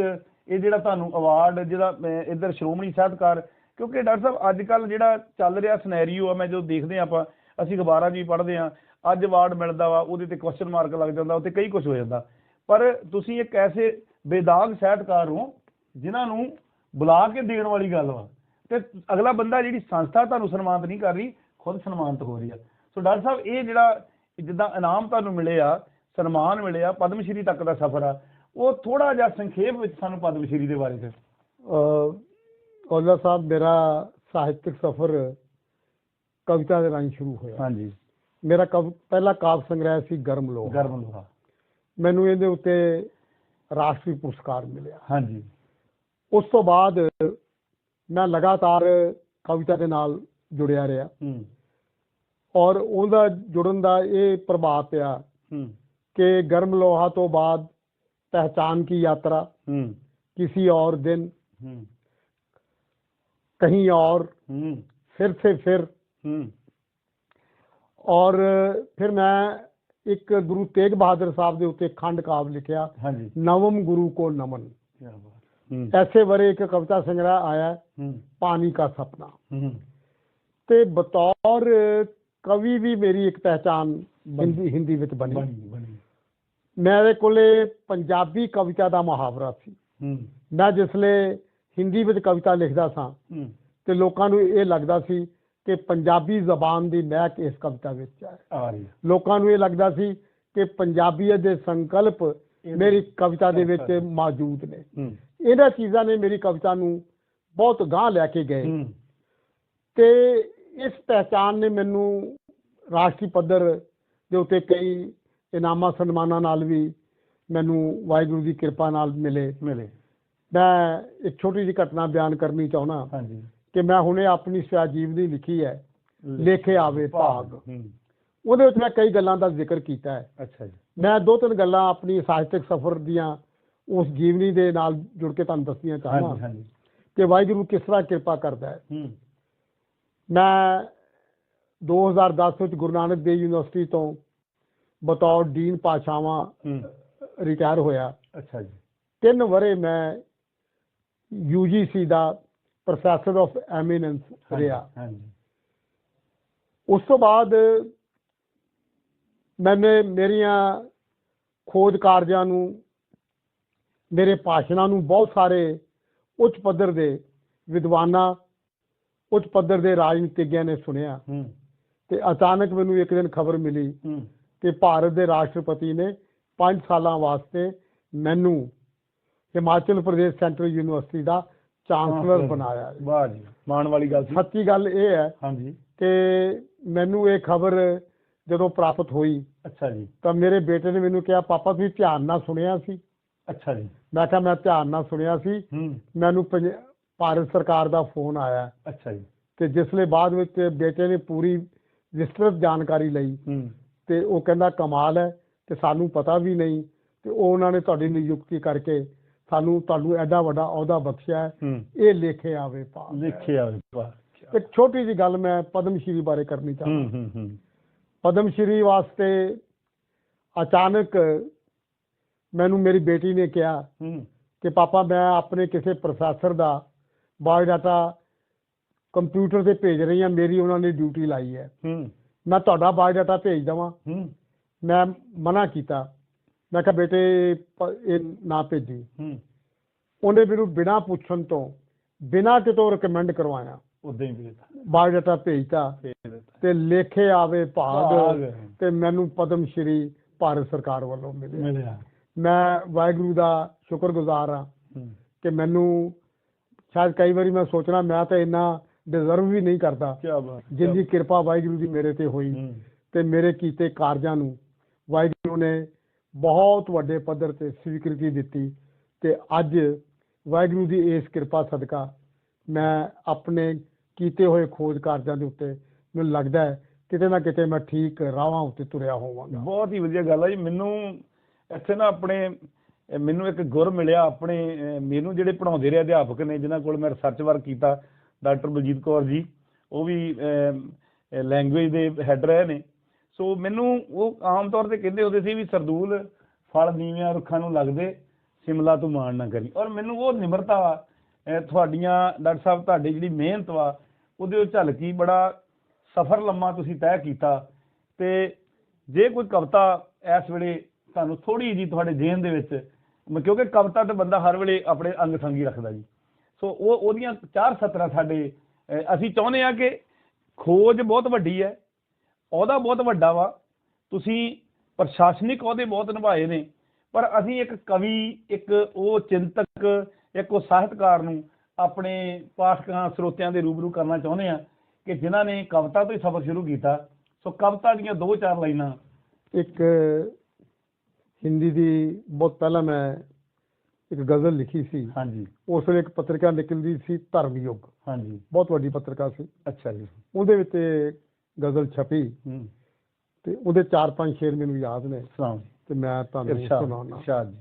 Speaker 1: ਇਹ ਜਿਹੜਾ ਤੁਹਾਨੂੰ ਅਵਾਰਡ ਜਿਹਦਾ ਅਹ, ਇੱਧਰ ਸ਼੍ਰੋਮਣੀ ਸਾਹਿਤਕਾਰ ਕਿਉਂਕਿ ਡਾਕਟਰ ਸਾਹਿਬ ਅੱਜ ਕੱਲ ਜਿਹੜਾ ਚੱਲ ਰਿਹਾ ਸਿਨੈਰੀਓ ਆ ਮੈਂ ਜਦੋਂ ਦੇਖਦੇ ਹਾਂ ਆਪਾਂ ਅਸੀਂ ਅਖਬਾਰਾਂ 'ਚ ਵੀ ਪੜ੍ਹਦੇ ਹਾਂ ਅੱਜ ਅਵਾਰਡ ਮਿਲਦਾ ਵਾ ਉਹਦੇ ਤੇ ਕੁਐਸਚਨ ਮਾਰਕ ਲੱਗ ਜਾਂਦਾ ਉੱਤੇ ਕਈ ਕੁਝ ਹੋ ਜਾਂਦਾ। ਪਰ ਤੁਸੀਂ ਇੱਕ ਐਸੇ ਬੇਦਾਗ ਸਾਹਿਤਕਾਰ ਹੋ ਜਿਨ੍ਹਾਂ ਨੂੰ ਬੁਲਾ ਕੇ ਦੇਣ ਵਾਲੀ ਗੱਲ ਵਾ ਤੇ ਅਗਲਾ ਬੰਦਾ ਜਿਹੜੀ ਸੰਸਥਾ ਤੁਹਾਨੂੰ ਸਨਮਾਨਿਤ ਨਹੀਂ ਕਰ ਰਹੀ ਖੁਦ ਸਨਮਾਨਿਤ ਹੋ ਰਹੀ ਆ। ਸੋ ਡਾਕਟਰ ਸਾਹਿਬ ਇਹ ਜਿਹੜਾ ਜਿੱਦਾਂ ਇਨਾਮ ਤੁਹਾਨੂੰ ਮਿਲੇ ਆ ਸਨਮਾਨ ਮਿਲੇ ਆ ਪਦਮ ਸ਼੍ਰੀ ਤੱਕ ਦਾ ਸਫ਼ਰ ਆ ਉਹ ਥੋੜਾ ਜਿਹਾ ਸੰਖੇਪ ਵਿੱਚ ਸਾਨੂੰ ਪਦਮ ਸ਼੍ਰੀ ਦੇ ਬਾਰੇ ਚ
Speaker 2: ਅਹ ਔਜਲਾ ਸਾਹਿਬ ਮੇਰਾ ਸਾਹਿਤਕ ਸਫ਼ਰ ਕਵਿਤਾ ਦੇ ਰਾਹੀਂ ਸ਼ੁਰੂ ਹੋਇਆ।
Speaker 1: ਹਾਂਜੀ।
Speaker 2: ਮੇਰਾ ਪਹਿਲਾ ਕਾਵ ਸੰਗ੍ਰਹਿ ਸੀ ਗਰਮ ਲੋਹਾ।
Speaker 1: ਗਰਮ ਲੋਹਾ।
Speaker 2: ਮੈਨੂੰ ਇਹਦੇ ਉੱਤੇ ਰਾਸ਼ਟਰੀ ਪੁਰਸਕਾਰ ਮਿਲਿਆ।
Speaker 1: ਹਾਂਜੀ।
Speaker 2: ਉਸ ਤੋਂ ਬਾਅਦ ਮੈਂ ਲਗਾਤਾਰ ਕਵਿਤਾ ਦੇ ਨਾਲ ਜੁੜਿਆ ਰਿਹਾ।
Speaker 1: ਹੂੰ।
Speaker 2: ਔਰ ਉਹਦਾ ਜੁੜਨ ਦਾ ਇਹ ਪ੍ਰਭਾਵ ਪਿਆ
Speaker 1: ਹੂੰ
Speaker 2: ਕਿ ਗਰਮ ਲੋਹਾ ਤੋਂ ਬਾਅਦ ਪਹਿਚਾਨ ਕੀ ਯਾਤਰਾ
Speaker 1: ਹੂੰ
Speaker 2: किसी और दिन
Speaker 1: ਹੂੰ
Speaker 2: कहीं और
Speaker 1: ਹੂੰ
Speaker 2: फिर से फिर
Speaker 1: ਹੂੰ
Speaker 2: ਔਰ ਫਿਰ ਮੈਂ ਇੱਕ ਗੁਰੂ ਤੇਗ ਬਹਾਦਰ ਸਾਹਿਬ ਦੇ ਉੱਤੇ ਖੰਡ ਕਾਵ ਲਿਖਿਆ
Speaker 1: ਹਾਂਜੀ
Speaker 2: ਨਵਮ ਗੁਰੂ ਕੋ ਨਮਨ
Speaker 1: ਕੀ ਬਾਤ ਹੂੰ
Speaker 2: ਐਸੇ ਵਰੇ ਇੱਕ ਕਵਿਤਾ ਸੰਗ੍ਰਹਿ ਆਇਆ ਹੈ,
Speaker 1: ਹੂੰ
Speaker 2: ਪਾਣੀ का सपना
Speaker 1: ਹੂੰ
Speaker 2: ਤੇ ਬਤੌਰ ਕਵੀ ਵੀ ਮੇਰੀ ਇੱਕ ਪਹਿਚਾਨ ਹਿੰਦੀ ਹਿੰਦੀ ਵਿੱਚ ਬਣੀ।
Speaker 1: ਬਣੀ
Speaker 2: ਮੇਰੇ ਕੋਲੇ ਪੰਜਾਬੀ ਕਵਿਤਾ ਦਾ ਮੁਹਾਵਰਾ ਸੀ।
Speaker 1: ਹੂੰ।
Speaker 2: ਮੈਂ ਜਿਸਲੇ ਹਿੰਦੀ ਵਿੱਚ ਕਵਿਤਾ ਲਿਖਦਾ ਸਾਂ
Speaker 1: ਹੂੰ।
Speaker 2: ਤੇ ਲੋਕਾਂ ਨੂੰ ਇਹ ਲੱਗਦਾ ਸੀ ਕਿ ਪੰਜਾਬੀ ਜ਼ਬਾਨ ਦੀ ਮਹਿਕ ਇਸ ਕਵਿਤਾ ਵਿੱਚ ਹੈ।
Speaker 1: ਆ ਰਹੀ ਹੈ।
Speaker 2: ਲੋਕਾਂ ਨੂੰ ਇਹ ਲੱਗਦਾ ਸੀ ਕਿ ਪੰਜਾਬੀਅਤ ਦੇ ਸੰਕਲਪ ਮੇਰੀ ਕਵਿਤਾ ਦੇ ਵਿੱਚ ਮੌਜੂਦ ਨੇ। ਇਹਨਾਂ ਚੀਜ਼ਾਂ ਨੇ ਮੇਰੀ ਕਵਿਤਾ ਨੂੰ ਬਹੁਤ ਗਾਂਹ ਲੈ ਕੇ ਗਏ। ਤੇ ਇਸ ਪਹਿਚਾਨ ਨੇ ਮੈਨੂੰ ਰਾਸ਼ਟਰੀ ਪੱਧਰ ਦੇ ਉੱਤੇ ਕਈ ਇਨਾਮਾਂ ਸਨਮਾਨਾਂ ਨਾਲ ਵੀ ਮੈਨੂੰ ਵਾਹਿਗੁਰੂ ਦੀ ਕਿਰਪਾ ਨਾਲ ਮਿਲੇ।
Speaker 1: ਮਿਲੇ।
Speaker 2: ਮੈਂ ਇੱਕ ਛੋਟੀ ਜਿਹੀ ਘਟਨਾ ਬਿਆਨ ਕਰਨੀ
Speaker 1: ਹਾਂਜੀ।
Speaker 2: ਕਿ ਮੈਂ ਹੁਣੇ ਆਪਣੀ ਸਵੈਜੀਵਨੀ ਲਿਖੀ ਹੈ ਲੇਖੇ ਆਵੇ ਭਾਗ। ਉਹਦੇ ਵਿੱਚ ਮੈਂ ਕਈ ਗੱਲਾਂ ਦਾ ਜ਼ਿਕਰ ਕੀਤਾ ਹੈ।
Speaker 1: ਅੱਛਾ ਜੀ।
Speaker 2: ਮੈਂ ਦੋ ਤਿੰਨ ਗੱਲਾਂ ਆਪਣੀ ਸਾਹਿਤਕ ਸਫ਼ਰ ਦੀਆਂ ਉਸ ਜੀਵਨੀ ਦੇ ਨਾਲ ਜੁੜ ਕੇ ਤੁਹਾਨੂੰ ਦੱਸਣੀਆਂ
Speaker 1: ਹਾਂਜੀ।
Speaker 2: ਕਿ ਵਾਹਿਗੁਰੂ ਕਿਸ ਤਰ੍ਹਾਂ ਕਿਰਪਾ ਕਰਦਾ ਹੈ।
Speaker 1: ਹੂੰ।
Speaker 2: ਮੈਂ 2010 ਵਿੱਚ ਗੁਰੂ ਨਾਨਕ ਦੇਵ ਯੂਨੀਵਰਸਿਟੀ ਤੋਂ ਬਤੌਰ ਡੀਨ ਭਾਸ਼ਾਵਾਂ
Speaker 1: ਹੂੰ।
Speaker 2: ਰਿਟਾਇਰ ਹੋਇਆ।
Speaker 1: ਅੱਛਾ ਜੀ।
Speaker 2: ਤਿੰਨ ਵਰੇ ਮੈਂ ਯੂਜੀਸੀ ਦਾ ਪ੍ਰੋਫੈਸਰ ਆਫ ਐਮੀਨੈਂਸ ਰਿਹਾ।
Speaker 1: ਹਾਂਜੀ।
Speaker 2: ਉਸ ਤੋਂ ਬਾਅਦ ਮੈਨੇ ਮੇਰੀਆਂ ਖੋਜ ਕਾਰਜਾਂ ਨੂੰ ਮੇਰੇ ਭਾਸ਼ਣਾਂ ਨੂੰ ਬਹੁਤ ਸਾਰੇ ਉੱਚ ਪੱਧਰ ਦੇ ਵਿਦਵਾਨਾਂ ਉੱਚ ਪੱਧਰ ਦੇ ਰਾਜਨੀਤਿਗਿਆਂ ਨੇ ਸੁਣਿਆ ਤੇ ਅਚਾਨਕ ਮੈਨੂੰ ਇੱਕ ਦਿਨ ਖਬਰ ਮਿਲੀ ਕਿ ਭਾਰਤ ਦੇ ਰਾਸ਼ਟਰਪਤੀ ਨੇ 5 ਸਾਲਾਂ ਵਾਸਤੇ ਮੈਨੂੰ ਹਿਮਾਚਲ ਪ੍ਰਦੇਸ਼ ਸੈਂਟਰਲ ਯੂਨੀਵਰਸਿਟੀ ਦਾ ਚਾਂਸਲਰ ਬਣਾਇਆ।
Speaker 1: ਵਾਹ ਜੀ ਮਾਣ ਵਾਲੀ ਗੱਲ ਸੀ।
Speaker 2: ਸੱਚੀ ਗੱਲ ਇਹ ਹੈ
Speaker 1: ਹਾਂਜੀ।
Speaker 2: ਕਿ ਮੈਨੂੰ ਇਹ ਖਬਰ ਜਦੋਂ ਪ੍ਰਾਪਤ ਹੋਈ
Speaker 1: ਅੱਛਾ ਜੀ।
Speaker 2: ਤਾਂ ਮੇਰੇ ਬੇਟੇ ਨੇ ਮੈਨੂੰ ਕਿਹਾ ਪਾਪਾ ਤੁਸੀਂ ਧਿਆਨ ਨਾਲ ਸੁਣਿਆ ਸੀ?
Speaker 1: ਅੱਛਾ ਜੀ।
Speaker 2: ਮੈਂ ਕਿਹਾ ਮੈਂ ਧਿਆਨ ਨਾਲ ਸੁਣਿਆ ਸੀ। ਮੈਨੂੰ ਭਾਰਤ ਸਰਕਾਰ ਦਾ ਫੋਨ ਆਇਆ।
Speaker 1: ਅੱਛਾ ਜੀ।
Speaker 2: ਤੇ ਜਿਸਲੇ ਬਾਅਦ ਵਿੱਚ ਬੇਟੇ ਨੇ ਪੂਰੀ ਵਿਸਤ੍ਰਿਤ ਜਾਣਕਾਰੀ ਲਈ। ਤੇ ਉਹ ਕਹਿੰਦਾ ਕਮਾਲ ਹੈ ਤੇ ਸਾਨੂੰ ਪਤਾ ਵੀ ਨਹੀਂ ਤੇ ਉਹ ਉਹਨਾਂ ਨੇ ਤੁਹਾਡੀ ਨਿਯੁਕਤੀ ਕਰਕੇ ਸਾਨੂੰ ਤੁਹਾਨੂੰ ਐਡਾ ਵੱਡਾ ਅਹੁਦਾ ਬਖਸ਼ਿਆ ਇਹ ਲੇਖੇ ਆਵੇ ਪਾ
Speaker 1: ਲਿਖਿਆ ਵਾਹ
Speaker 2: ਇੱਕ ਛੋਟੀ ਜੀ ਗੱਲ ਮੈਂ ਪਦਮ ਸ਼੍ਰੀ ਬਾਰੇ ਕਰਨੀ ਚਾਹੁੰਦਾ।
Speaker 1: ਹੂੰ ਹੂੰ
Speaker 2: ਪਦਮ ਸ਼੍ਰੀ ਵਾਸਤੇ ਅਚਾਨਕ ਮੈਨੂੰ ਮੇਰੀ ਬੇਟੀ ਨੇ ਕਿਹਾ ਕਿ ਪਾਪਾ ਮੈਂ ਆਪਣੇ ਕਿਸੇ ਪ੍ਰੋਫੈਸਰ ਦਾ ਬਾਇਓਡਾਟਾ ਕੰਪਿਊਟਰ ਤੇ ਭੇਜ ਰਹੀ ਹਾਂ ਮੇਰੀ ਉਹਨਾਂ ਨੇ ਡਿਊਟੀ ਲਾਈ ਹੈ।
Speaker 1: ਹੂੰ।
Speaker 2: ਮੈਂ ਤੁਹਾਡਾ ਬਾਇਓਡਾਟਾ ਭੇਜ ਦਵਾਂ।
Speaker 1: ਹੂੰ।
Speaker 2: ਮੈਂ ਮਨਾ ਕੀਤਾ। ਮੈਂ ਕਿਹਾ ਬੇਟੇ ਇਹ ਨਾ ਭੇਜੀ।
Speaker 1: ਹੂੰ।
Speaker 2: ਉਹਨੇ ਮੈਨੂੰ ਬਿਨਾਂ ਪੁੱਛਣ ਤੋਂ ਬਿਨਾਂ ਕਿਤੋਂ ਰეკਮੈਂਡ ਕਰਵਾਇਆ।
Speaker 1: ਉਦਾਂ ਹੀ ਭੇਜਤਾ।
Speaker 2: ਬਾਇਓਡਾਟਾ ਭੇਜਤਾ ਤੇ ਲੇਖੇ ਆਵੇ ਭਾਗ। ਤੇ ਮੈਨੂੰ ਪਦਮ ਸ਼੍ਰੀ ਭਾਰਤ ਸਰਕਾਰ ਵੱਲੋਂ ਮਿਲਿਆ।
Speaker 1: ਮਿਲਿਆ।
Speaker 2: ਮੈਂ ਵਾਹਿਗੁਰੂ ਦਾ ਸ਼ੁਕਰਗੁਜ਼ਾਰ ਹੂੰ। ਕਿ ਮੈਨੂੰ ਸ਼ਾਇਦ ਕਈ ਵਾਰੀ ਮੈਂ ਸੋਚਣਾ ਮੈਂ ਤਾਂ ਇੰਨਾ ਡਿਜ਼ਰਵ ਵੀ ਨਹੀਂ ਕਰਦਾ।
Speaker 1: ਕੀ ਬਾਤ
Speaker 2: ਜਿੰਨੀ ਕਿਰਪਾ ਵਾਹਿਗੁਰੂ ਦੀ ਮੇਰੇ ਤੇ ਹੋਈ ਤੇ ਮੇਰੇ ਕੀਤੇ ਕਾਰਜਾਂ ਨੂੰ ਵਾਹਿਗੁਰੂ ਨੇ ਬਹੁਤ ਵੱਡੇ ਪੱਧਰ ਤੇ ਸਵੀਕ੍ਰਿਤੀ ਦਿੱਤੀ ਤੇ ਅੱਜ ਵਾਹਿਗੁਰੂ ਦੀ ਇਸ ਕਿਰਪਾ ਸਦਕਾ ਮੈਂ ਆਪਣੇ ਕੀਤੇ ਹੋਏ ਖੋਜ ਕਾਰਜਾਂ ਦੇ ਉੱਤੇ ਮੈਨੂੰ ਲੱਗਦਾ ਹੈ ਕਿਤੇ ਨਾ ਕਿਤੇ ਮੈਂ ਠੀਕ ਰਾਹਾਂ ਉੱਤੇ ਤੁਰਿਆ ਹੋਵਾਂਗਾ।
Speaker 1: ਬਹੁਤ ਹੀ ਵਧੀਆ ਗੱਲ ਹੈ ਜੀ। ਮੈਨੂੰ ਇੱਥੇ ਨਾ ਆਪਣੇ ਮੈਨੂੰ ਇੱਕ ਗੁਰ ਮਿਲਿਆ ਆਪਣੇ ਮੈਨੂੰ ਜਿਹੜੇ ਪੜਾਉਂਦੇ ਰਹੇ ਅਧਿਆਪਕ ਨੇ, ਜਿਨ੍ਹਾਂ ਕੋਲ ਮੈਂ ਰਿਸਰਚ ਵਰਕ ਕੀਤਾ, ਡਾਕਟਰ ਬਲਜੀਤ ਕੌਰ ਜੀ, ਉਹ ਵੀ ਲੈਂਗੁਏਜ ਦੇ ਹੈੱਡ ਰਹੇ ਨੇ। ਸੋ ਮੈਨੂੰ ਉਹ ਆਮ ਤੌਰ ਤੇ ਕਹਿੰਦੇ ਹੁੰਦੇ ਸੀ ਵੀ ਸਰਦੂਲ ਫਲ ਨੀਵਿਆਂ ਰੁੱਖਾਂ ਨੂੰ ਲੱਗਦੇ, ਸਿਮਲਾ ਤੋਂ ਮਾਣ ਨਾ ਕਰੀ। ਔਰ ਮੈਨੂੰ ਉਹ ਨਿਮਰਤਾ, ਅਹ, ਤੁਹਾਡੀਆਂ, ਡਾਕਟਰ ਸਾਹਿਬ, ਤੁਹਾਡੀ ਜਿਹੜੀ ਮਿਹਨਤ ਵਾ, ਉਹਦੇ ਵਿੱਚ ਝਲਕੀ ਬੜਾ ਸਫ਼ਰ ਲੰਮਾ ਤੁਸੀਂ ਤੈਅ ਕੀਤਾ। ਤੇ ਜੇ ਕੋਈ ਕਵਿਤਾ ਇਸ ਵੇਲੇ ਤੁਹਾਨੂੰ ਥੋੜੀ ਜੀ ਤੁਹਾਡੇ ਜੇਨ ਦੇ ਵਿੱਚ ਕਿਉਂਕਿ ਕਵਿਤਾ ਤੇ ਬੰਦਾ ਹਰ ਵੇਲੇ ਆਪਣੇ ਅੰਗ ਸੰਗੀ ਰੱਖਦਾ ਜੀ। ਸੋ ਉਹ ਉਹਦੀਆਂ ਚਾਰ ਸਤਰਾਂ ਸਾਡੇ ਅਸੀਂ ਚਾਹੁੰਦੇ ਆ ਕਿ ਖੋਜ ਬਹੁਤ ਵੱਡੀ ਹੈ ਉਹਦਾ ਬਹੁਤ ਵੱਡਾ ਵਾ। ਤੁਸੀਂ ਪ੍ਰਸ਼ਾਸਨਿਕ ਅਹੁਦੇ ਬਹੁਤ ਨਿਭਾਏ ਨੇ, ਪਰ ਅਸੀਂ ਇੱਕ ਕਵੀ, ਇੱਕ ਉਹ ਚਿੰਤਕ, ਇੱਕ ਉਹ ਸਾਹਿਤਕਾਰ ਨੂੰ ਆਪਣੇ ਪਾਠਕਾਂ, ਸਰੋਤਿਆਂ ਦੇ ਰੂਬਰੂ ਕਰਨਾ ਚਾਹੁੰਦੇ ਆ ਕਿ ਜਿਨ੍ਹਾਂ ਨੇ ਕਵਿਤਾ ਤੋਂ ਹੀ ਸਫ਼ਰ ਸ਼ੁਰੂ ਕੀਤਾ। ਸੋ ਕਵਿਤਾ ਦੀਆਂ ਦੋ ਚਾਰ ਲਾਈਨਾਂ।
Speaker 2: ਇੱਕ ਹਿੰਦੀ ਦੀ ਬਹੁਤ ਪਹਿਲਾਂ ਮੈਂ ਇੱਕ ਗਜ਼ਲ ਲਿਖੀ ਸੀ
Speaker 1: ਹਾਂਜੀ
Speaker 2: ਉਸ ਵੇਲੇ ਇੱਕ ਪੱਤਰਿਕਾ ਨਿਕਲਦੀ ਸੀ ਧਰਮ ਯੁੱਗ
Speaker 1: ਹਾਂਜੀ
Speaker 2: ਬਹੁਤ ਵੱਡੀ ਪੱਤਰਿਕਾ ਸੀ
Speaker 1: ਅੱਛਾ ਜੀ
Speaker 2: ਉਹਦੇ ਵਿੱਚ ਇਹ ਗਜ਼ਲ ਛਪੀ
Speaker 1: ਹੂੰ
Speaker 2: ਤੇ ਉਹਦੇ ਚਾਰ ਪੰਜ ਸ਼ੇਰ ਮੈਨੂੰ ਯਾਦ ਨੇ
Speaker 1: ਸਲਾਮ
Speaker 2: ਤੇ ਮੈਂ ਤੁਹਾਨੂੰ
Speaker 1: ਇਰਸ਼ਾਦ
Speaker 2: ਸੁਣਾਉਣਾ
Speaker 1: ਇਰਸ਼ਾਦ ਜੀ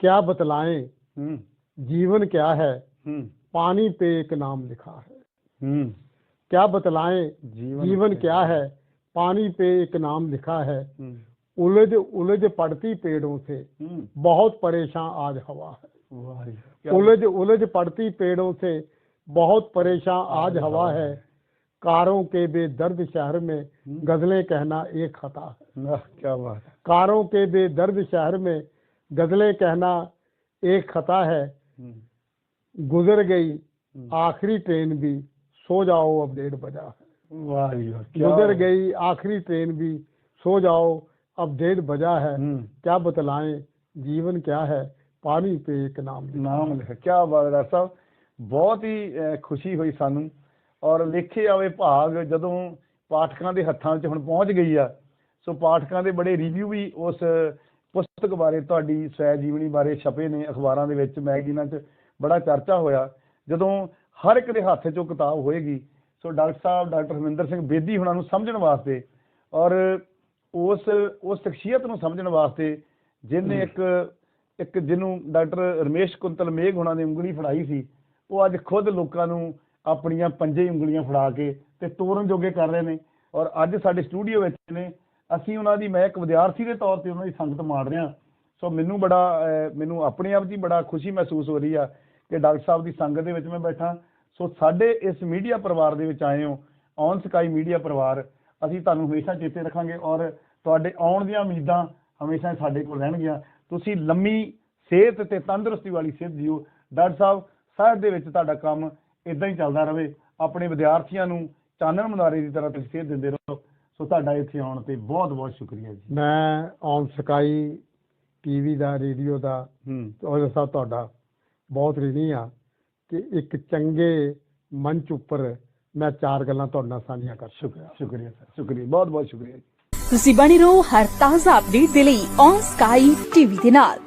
Speaker 2: क्या बतलाएं
Speaker 1: ਹੂੰ
Speaker 2: जीवन क्या है
Speaker 1: ਹੂੰ
Speaker 2: पानी पे एक नाम लिखा है
Speaker 1: ਹੂੰ
Speaker 2: क्या बतलाएं
Speaker 1: ਜੀਵਨ
Speaker 2: जीवन क्या है पानी पे एक नाम लिखा है
Speaker 1: ਹੂੰ हम्म।
Speaker 2: उलझ उलझ पड़ती पेड़ों से। बहुत परेशान आज हवा है। उलझ उलझ पड़ती पेड़ों से बहुत परेशान आज हवा है। कारों के बेदर्द शहर में हम्म। गजलें कहना एक खता है।
Speaker 1: क्या बात है।
Speaker 2: कारों के बेदर्द शहर में गजलें कहना एक खता है।
Speaker 1: हम्म।
Speaker 2: गुजर गई आखिरी ट्रेन भी सो जाओ अब डेढ़ बजा है। गुजर गई आखिरी ट्रेन भी सो जाओ अब डेढ़ बजा है
Speaker 1: ਹੂੰ
Speaker 2: क्या बतलाएं जीवन क्या है पानी पे एक नाम लिखा
Speaker 1: ਨਾਮ ਲਿਖਿਆ ਕੀ ਬਾਤ ਹੈ ਡਾਕਟਰ ਸਾਹਿਬ ਬਹੁਤ ਹੀ ਅਹ, ਖੁਸ਼ੀ ਹੋਈ ਸਾਨੂੰ ਔਰ ਲਿਖੇ ਆਵੇ ਭਾਗ ਜਦੋਂ ਪਾਠਕਾਂ ਦੇ ਹੱਥਾਂ 'ਚ ਹੁਣ ਪਹੁੰਚ ਗਈ ਆ ਸੋ ਪਾਠਕਾਂ ਦੇ ਬੜੇ ਰਿਵਿਊ ਵੀ ਉਸ ਪੁਸਤਕ ਬਾਰੇ ਤੁਹਾਡੀ ਸਵੈ ਜੀਵਨੀ ਬਾਰੇ ਛਪੇ ਨੇ ਅਖਬਾਰਾਂ ਦੇ ਵਿੱਚ ਮੈਗਜ਼ੀਨਾਂ 'ਚ ਬੜਾ ਚਰਚਾ ਹੋਇਆ ਜਦੋਂ ਹਰ ਇੱਕ ਦੇ ਹੱਥ 'ਚ ਉਹ ਕਿਤਾਬ ਹੋਏਗੀ ਸੋ ਡਾਕਟਰ ਸਾਹਿਬ ਡਾਕਟਰ ਹਰਮਿੰਦਰ ਸਿੰਘ ਬੇਦੀ ਹੁਣਾਂ ਨੂੰ ਸਮਝਣ ਵਾਸਤੇ ਔਰ ਉਸ ਉਸ ਸ਼ਖਸੀਅਤ ਨੂੰ ਸਮਝਣ ਵਾਸਤੇ ਜਿਹਨੇ ਇੱਕ ਇੱਕ ਜਿਹਨੂੰ ਡਾਕਟਰ ਰਮੇਸ਼ ਕੁੰਤਲ ਮੇਘ ਹੁਣਾਂ ਨੇ ਉਂਗਲੀ ਫੜਾਈ ਸੀ ਉਹ ਅੱਜ ਖੁਦ ਲੋਕਾਂ ਨੂੰ ਆਪਣੀਆਂ ਪੰਜੇ ਉਂਗਲੀਆਂ ਫੜਾ ਕੇ ਤੇ ਤੋਰਨ ਜੋਗੇ ਕਰ ਰਹੇ ਨੇ ਔਰ ਅੱਜ ਸਾਡੇ ਸਟੂਡੀਓ ਵਿੱਚ ਨੇ ਅਸੀਂ ਉਹਨਾਂ ਦੀ ਮੈਂ ਇੱਕ ਵਿਦਿਆਰਥੀ ਦੇ ਤੌਰ ਤੇ ਉਹਨਾਂ ਦੀ ਸੰਗਤ ਮਾਣ ਰਿਹਾ। ਸੋ ਮੈਨੂੰ ਬੜਾ ਮੈਨੂੰ ਆਪਣੇ ਆਪ 'ਚ ਹੀ ਬੜਾ ਖੁਸ਼ੀ ਮਹਿਸੂਸ ਹੋ ਰਹੀ ਆ ਕਿ ਡਾਕਟਰ ਸਾਹਿਬ ਦੀ ਸੰਗਤ ਦੇ ਵਿੱਚ ਮੈਂ ਬੈਠਾ। ਸੋ ਸਾਡੇ ਇਸ ਮੀਡੀਆ ਪਰਿਵਾਰ ਦੇ ਵਿੱਚ ਆਏ ਹੋ ਔਨ ਸਕਾਈ ਮੀਡੀਆ ਪਰਿਵਾਰ ਅਸੀਂ ਤੁਹਾਨੂੰ ਹਮੇਸ਼ਾ ਚੇਤੇ ਰੱਖਾਂਗੇ ਔਰ ਤੁਹਾਡੇ ਆਉਣ ਦੀਆਂ ਉਮੀਦਾਂ ਹਮੇਸ਼ਾ ਸਾਡੇ ਕੋਲ ਰਹਿਣਗੀਆਂ। ਤੁਸੀਂ ਲੰਮੀ ਸਿਹਤ ਤੇ ਤੰਦਰੁਸਤੀ ਵਾਲੀ ਸਿਹਤ ਜੀਓ। ਡਾਕਟਰ ਸਾਹਿਬ ਸਾਹਿਬ ਦੇ ਵਿੱਚ ਤੁਹਾਡਾ ਕੰਮ ਇਦਾਂ ਹੀ ਚੱਲਦਾ ਰਹੇ। ਆਪਣੇ ਵਿਦਿਆਰਥੀਆਂ ਨੂੰ ਚਾਨਣ ਮੁਨਾਰੇ ਦੀ ਤਰ੍ਹਾਂ ਤੁਸੀਂ ਸਿਹਤ ਦਿੰਦੇ ਰਹੋ। ਸੋ ਤੁਹਾਡਾ ਇੱਥੇ ਆਉਣ ਤੇ ਬਹੁਤ ਬਹੁਤ ਸ਼ੁਕਰੀਆ ਜੀ।
Speaker 2: ਮੈਂ ਔਨ ਸਕਾਈ ਟੀਵੀ ਦਾ ਰੇਡੀਓ ਦਾ
Speaker 1: ਹੂੰ।
Speaker 2: ਉਹਦਾ ਸਾਹਿਬ ਤੁਹਾਡਾ ਬਹੁਤ ਰਿਣੀ ਆ ਕਿ ਇੱਕ ਚੰਗੇ ਮੰਚ ਉੱਪਰ ਮੈਂ ਚਾਰ ਗੱਲਾਂ ਤੁਹਾਡੇ ਨਾਲ ਸਾਂਝੀਆਂ ਕਰ
Speaker 1: ਸ਼ੁਕਰੀਆ ਸ਼ੁਕਰੀਆ ਸਰ ਸ਼ੁਕਰੀਆ ਬਹੁਤ ਬਹੁਤ ਸ਼ੁਕਰੀਆ
Speaker 3: ਤੁਸੀਂ ਬਣੇ ਰਹੋ ਹਰ ਤਾਜ਼ਾ ਅਪਡੇਟ ਦੇ ਲਈ ਔਨ ਸਕਾਈ ਟੀਵੀ ਦੇ ਨਾਲ।